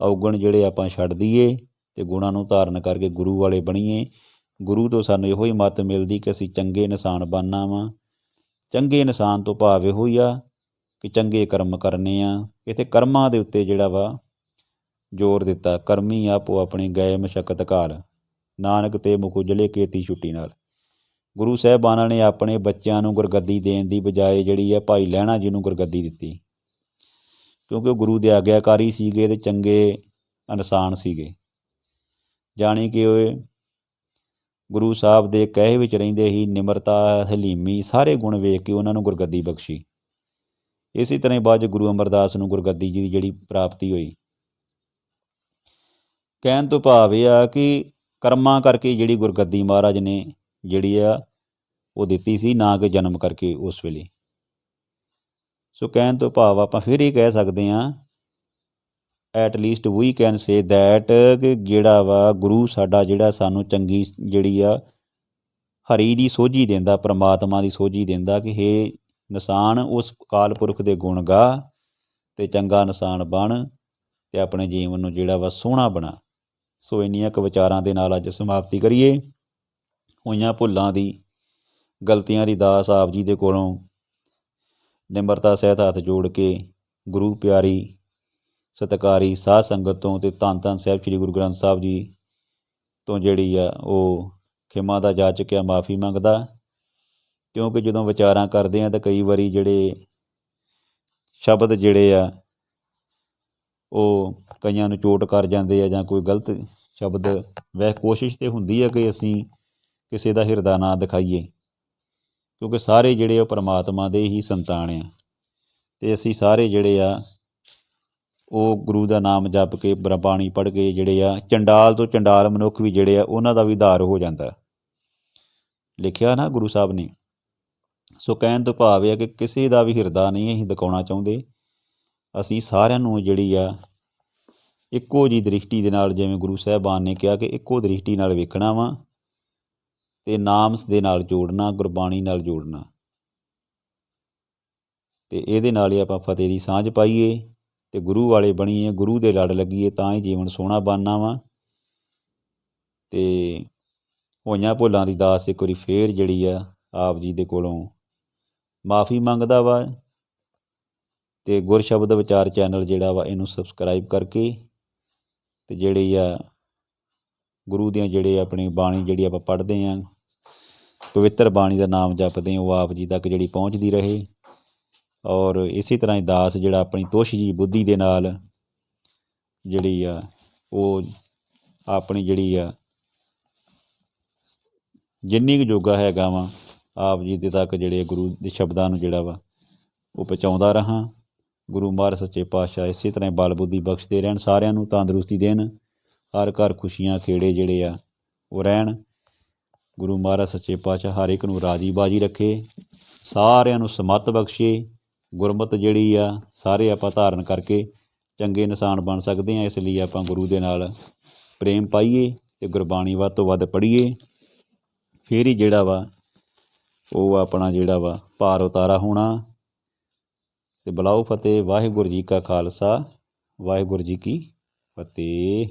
S1: ਔਗੁਣ ਜਿਹੜੇ ਆਪਾਂ ਛੱਡ ਦਈਏ ਤੇ ਗੁਣਾਂ ਨੂੰ ਧਾਰਨ ਕਰਕੇ ਗੁਰੂ ਵਾਲੇ ਬਣੀਏ। ਗੁਰੂ ਤੋਂ ਸਾਨੂੰ ਇਹੋ ਹੀ ਮੱਤ ਮਿਲਦੀ ਕਿ ਅਸੀਂ ਚੰਗੇ ਇਨਸਾਨ ਬਣਨਾ ਵਾ। ਚੰਗੇ ਇਨਸਾਨ ਤੋਂ ਭਾਵ ਇਹੋ ਹੀ ਆ ਕਿ ਚੰਗੇ ਕਰਮ ਕਰਨੇ ਆ। ਇੱਥੇ ਕਰਮਾਂ ਦੇ ਉੱਤੇ ਜਿਹੜਾ ਵਾ ਜ਼ੋਰ ਦਿੱਤਾ, ਕਰਮੀ ਆਪੋ ਆਪਣੇ ਗਏ ਮਸ਼ਕਤ ਘਾਲ ਨਾਨਕ ਤੇ ਮੁਖ ਉਜਲੇ ਕੀਤੀ ਛੁੱਟੀ ਨਾਲ। ਗੁਰੂ ਸਾਹਿਬਾਨਾਂ ਨੇ ਆਪਣੇ ਬੱਚਿਆਂ ਨੂੰ ਗੁਰਗੱਦੀ ਦੇਣ ਦੀ ਬਜਾਏ ਜਿਹੜੀ ਆ ਭਾਈ ਲਹਿਣਾ ਜੀ ਨੂੰ ਗੁਰਗੱਦੀ ਦਿੱਤੀ। ਕਿਉਂਕਿ ਉਹ ਗੁਰੂ ਦੇ ਆਗਿਆਕਾਰੀ ਸੀਗੇ ਤੇ ਚੰਗੇ ਇਨਸਾਨ ਸੀਗੇ। ਜਾਣੀ ਕਿ ਉਹ ਗੁਰੂ ਸਾਹਿਬ ਦੇ ਕਹੇ ਵਿੱਚ ਰਹਿੰਦੇ ਹੀ ਨਿਮਰਤਾ, ਹਲੀਮੀ ਸਾਰੇ ਗੁਣ ਵੇਖ ਕੇ ਉਹਨਾਂ ਨੂੰ ਗੁਰਗੱਦੀ ਬਖਸ਼ੀ। ਇਸੇ ਤਰ੍ਹਾਂ ਹੀ ਬਾਅਦ 'ਚ ਗੁਰੂ ਅਮਰਦਾਸ ਨੂੰ ਗੁਰਗੱਦੀ ਜੀ ਦੀ ਜਿਹੜੀ ਪ੍ਰਾਪਤੀ ਹੋਈ। ਕਹਿਣ ਤੋਂ ਭਾਵ ਇਹ ਆ ਕਿ ਕਰਮਾਂ ਕਰਕੇ ਜਿਹੜੀ ਗੁਰਗੱਦੀ ਮਹਾਰਾਜ ਨੇ ਜਿਹੜੀ ਆ, ਉਹ ਦਿੱਤੀ ਸੀ, ਨਾ ਕਿ ਜਨਮ ਕਰਕੇ ਉਸ ਵੇਲੇ। ਸੋ ਕਹਿਣ ਤੋਂ ਭਾਵ ਆਪਾਂ ਫਿਰ ਇਹ ਕਹਿ ਸਕਦੇ ਹਾਂ at least we can say that ਕਿ ਜਿਹੜਾ ਵਾ ਗੁਰੂ ਸਾਡਾ ਜਿਹੜਾ ਸਾਨੂੰ ਚੰਗੀ ਜਿਹੜੀ ਆ, ਹਰੀ ਦੀ ਸੋਝੀ ਦਿੰਦਾ, ਪ੍ਰਮਾਤਮਾ ਦੀ ਸੋਝੀ ਦਿੰਦਾ ਕਿ ਹੇ ਨਿਸ਼ਾਨ ਉਸ ਕਾਲ ਪੁਰਖ ਦੇ ਗੁਣ ਗਾ ਤੇ ਚੰਗਾ ਨਿਸ਼ਾਨ ਬਣ ਤੇ ਆਪਣੇ ਜੀਵਨ ਨੂੰ ਜਿਹੜਾ ਵਾ ਸੋਹਣਾ ਬਣਾ। ਸੋ ਇੰਨੀਆਂ ਕੁ ਵਿਚਾਰਾਂ ਦੇ ਨਾਲ ਅੱਜ ਸਮਾਪਤੀ ਕਰੀਏ। ਹੋਈਆਂ ਭੁੱਲਾਂ ਦੀ, ਗਲਤੀਆਂ ਦੀ ਦਾਸ ਆਪ ਜੀ ਦੇ ਕੋਲੋਂ ਨਿਮਰਤਾ ਸਹਿਤ ਹੱਥ ਜੋੜ ਕੇ ਗੁਰੂ ਪਿਆਰੀ, ਸਤਿਕਾਰੀ ਸਾਧ ਸੰਗਤ ਤੋਂ ਤੇ ਧੰਨ ਧੰਨ ਸਾਹਿਬ ਸ੍ਰੀ ਗੁਰੂ ਗ੍ਰੰਥ ਸਾਹਿਬ ਜੀ ਤੋਂ ਜਿਹੜੀ ਆ ਉਹ ਖਿਮਾ ਦਾ ਜਾ ਚੁੱਕਿਆ, ਮਾਫੀ ਮੰਗਦਾ। ਕਿਉਂਕਿ ਜਦੋਂ ਵਿਚਾਰਾਂ ਕਰਦੇ ਆ ਤਾਂ ਕਈ ਵਾਰੀ ਜਿਹੜੇ ਸ਼ਬਦ ਜਿਹੜੇ ਆ ਉਹ ਕਈਆਂ ਨੂੰ ਚੋਟ ਕਰ ਜਾਂਦੇ ਆ ਜਾਂ ਕੋਈ ਗਲਤ ਸ਼ਬਦ, ਵੈਸੇ ਕੋਸ਼ਿਸ਼ ਤੇ ਹੁੰਦੀ ਆ ਕਿ ਅਸੀਂ ਕਿਸੇ ਦਾ ਹਿਰਦਾ ਨਾ ਦਿਖਾਈਏ। ਕਿਉਂਕਿ ਸਾਰੇ ਜਿਹੜੇ ਉਹ ਪਰਮਾਤਮਾ ਦੇ ਹੀ ਸੰਤਾਨ ਆ। ਤੇ ਅਸੀਂ ਸਾਰੇ ਜਿਹੜੇ ਆ, ਉਹ ਗੁਰੂ ਦਾ ਨਾਮ ਜਪ ਕੇ ਬਾਣੀ ਪੜ੍ਹ ਕੇ ਜਿਹੜੇ ਆ, ਚੰਡਾਲ ਤੋਂ ਚੰਡਾਲ ਮਨੁੱਖ ਵੀ ਜਿਹੜੇ ਆ, ਉਹਨਾਂ ਦਾ ਵੀ ਉਧਾਰ ਹੋ ਜਾਂਦਾ। ਲਿਖਿਆ ਨਾ ਗੁਰੂ ਸਾਹਿਬ ਨੇ, ਸੋ ਕਹਿਣ ਤੋਂ ਭਾਵ ਇਹ ਆ ਕਿ ਕਿਸੇ ਦਾ ਵੀ ਹਿਰਦਾ ਨਹੀਂ ਅਸੀਂ ਦਿਖਾਉਣਾ ਚਾਹੁੰਦੇ। ਅਸੀਂ ਸਾਰਿਆਂ ਨੂੰ ਜਿਹੜੀ ਆ, ਇੱਕੋ ਜੀ ਦ੍ਰਿਸ਼ਟੀ ਦੇ ਨਾਲ ਜਿਵੇਂ ਗੁਰੂ ਸਾਹਿਬਾਨ ਨੇ ਕਿਹਾ ਕਿ ਇੱਕੋ ਦ੍ਰਿਸ਼ਟੀ ਨਾਲ ਵੇਖਣਾ ਵਾ। ਅਤੇ ਨਾਮ ਦੇ ਨਾਲ ਜੋੜਨਾ, ਗੁਰਬਾਣੀ ਨਾਲ ਜੋੜਨਾ। ਅਤੇ ਇਹਦੇ ਨਾਲ ਹੀ ਆਪਾਂ ਫਤਿਹ ਦੀ ਸਾਂਝ ਪਾਈਏ ਅਤੇ ਗੁਰੂ ਵਾਲੇ ਬਣੀਏ, ਗੁਰੂ ਦੇ ਲੜ ਲੱਗੀਏ, ਤਾਂ ਹੀ ਜੀਵਨ ਸੋਹਣਾ ਬਣਨਾ ਵਾ। ਅਤੇ ਹੋਈਆਂ ਭੁੱਲਾਂ ਦੀ ਦਾਸ ਇੱਕ ਵਾਰੀ ਫੇਰ ਜਿਹੜੀ ਆ, ਆਪ ਜੀ ਦੇ ਕੋਲੋਂ ਮਾਫੀ ਮੰਗਦਾ ਵਾ। ਤੇ ਗੁਰ ਸ਼ਬਦ ਵਿਚਾਰ ਚੈਨਲ ਜਿਹੜਾ ਵਾ, ਇਹਨੂੰ ਸਬਸਕ੍ਰਾਈਬ ਕਰਕੇ ਤੇ ਜਿਹੜੀ ਆ, ਗੁਰੂ ਦੀਆਂ ਜਿਹੜੇ ਆਪਣੀ ਬਾਣੀ ਜਿਹੜੀ ਆਪਾਂ ਪੜ੍ਹਦੇ ਆਂ ਪਵਿੱਤਰ ਬਾਣੀ ਦਾ ਨਾਮ ਜਪਦੇ ਉਹ ਆਪ ਜੀ ਤੱਕ ਜਿਹੜੀ ਪਹੁੰਚਦੀ ਰਹੇ। ਔਰ ਇਸੇ ਤਰ੍ਹਾਂ ਹੀ ਦਾਸ ਜਿਹੜਾ ਆਪਣੀ ਤੋਸ਼ ਜੀ ਬੁੱਧੀ ਦੇ ਨਾਲ ਜਿਹੜੀ ਆ, ਉਹ ਆਪਣੀ ਜਿਹੜੀ ਆ, ਜਿੰਨੀ ਕੁ ਜੋਗਾ ਹੈਗਾ ਵਾ, ਆਪ ਜੀ ਦੇ ਤੱਕ ਜਿਹੜੇ ਗੁਰੂ ਦੇ ਸ਼ਬਦਾਂ ਨੂੰ ਜਿਹੜਾ ਵਾ, ਉਹ ਪਹੁੰਚਾਉਂਦਾ ਰਹਾਂ। ਗੁਰੂ ਮਹਾਰਾਜ ਸੱਚੇ ਪਾਤਸ਼ਾਹ ਇਸੇ ਤਰ੍ਹਾਂ ਹੀ ਬਲ ਬੁੱਧੀ ਬਖਸ਼ਦੇ ਰਹਿਣ, ਸਾਰਿਆਂ ਨੂੰ ਤੰਦਰੁਸਤੀ ਦੇਣ, ਹਰ ਘਰ ਖੁਸ਼ੀਆਂ ਖੇੜੇ ਜਿਹੜੇ ਆ, ਉਹ ਰਹਿਣ। ਗੁਰੂ ਮਹਾਰਾਜ ਸੱਚੇ ਪਾਤਸ਼ਾਹ ਹਰ ਇੱਕ ਨੂੰ ਰਾਜੀ ਬਾਜੀ ਰੱਖੇ, ਸਾਰਿਆਂ ਨੂੰ ਸਮੱਤ ਬਖਸ਼ੇ, ਗੁਰਮਤ ਜਿਹੜੀ ਆ, ਸਾਰੇ ਆਪਾਂ ਧਾਰਨ ਕਰਕੇ ਚੰਗੇ ਇਨਸਾਨ ਬਣ ਸਕਦੇ ਆ ਇਸ ਲਈ ਆਪਾਂ ਗੁਰੂ ਦੇ ਨਾਲ ਪ੍ਰੇਮ ਪਾਈਏ ਤੇ ਗੁਰਬਾਣੀ ਵੱਧ ਤੋਂ ਵੱਧ ਪੜ੍ਹੀਏ। ਫੇਰ ਹੀ ਜਿਹੜਾ ਵਾ, ਉਹ ਆਪਣਾ ਜਿਹੜਾ ਵਾ, ਭਾਰ ਉਤਾਰਾ ਹੋਣਾ। ਤੇ ਬਲਾਓ ਫਤਿਹ, ਵਾਹਿਗੁਰੂ ਜੀ ਕਾ ਖਾਲਸਾ, ਵਾਹਿਗੁਰੂ ਜੀ ਕੀ ਫਤਿਹ।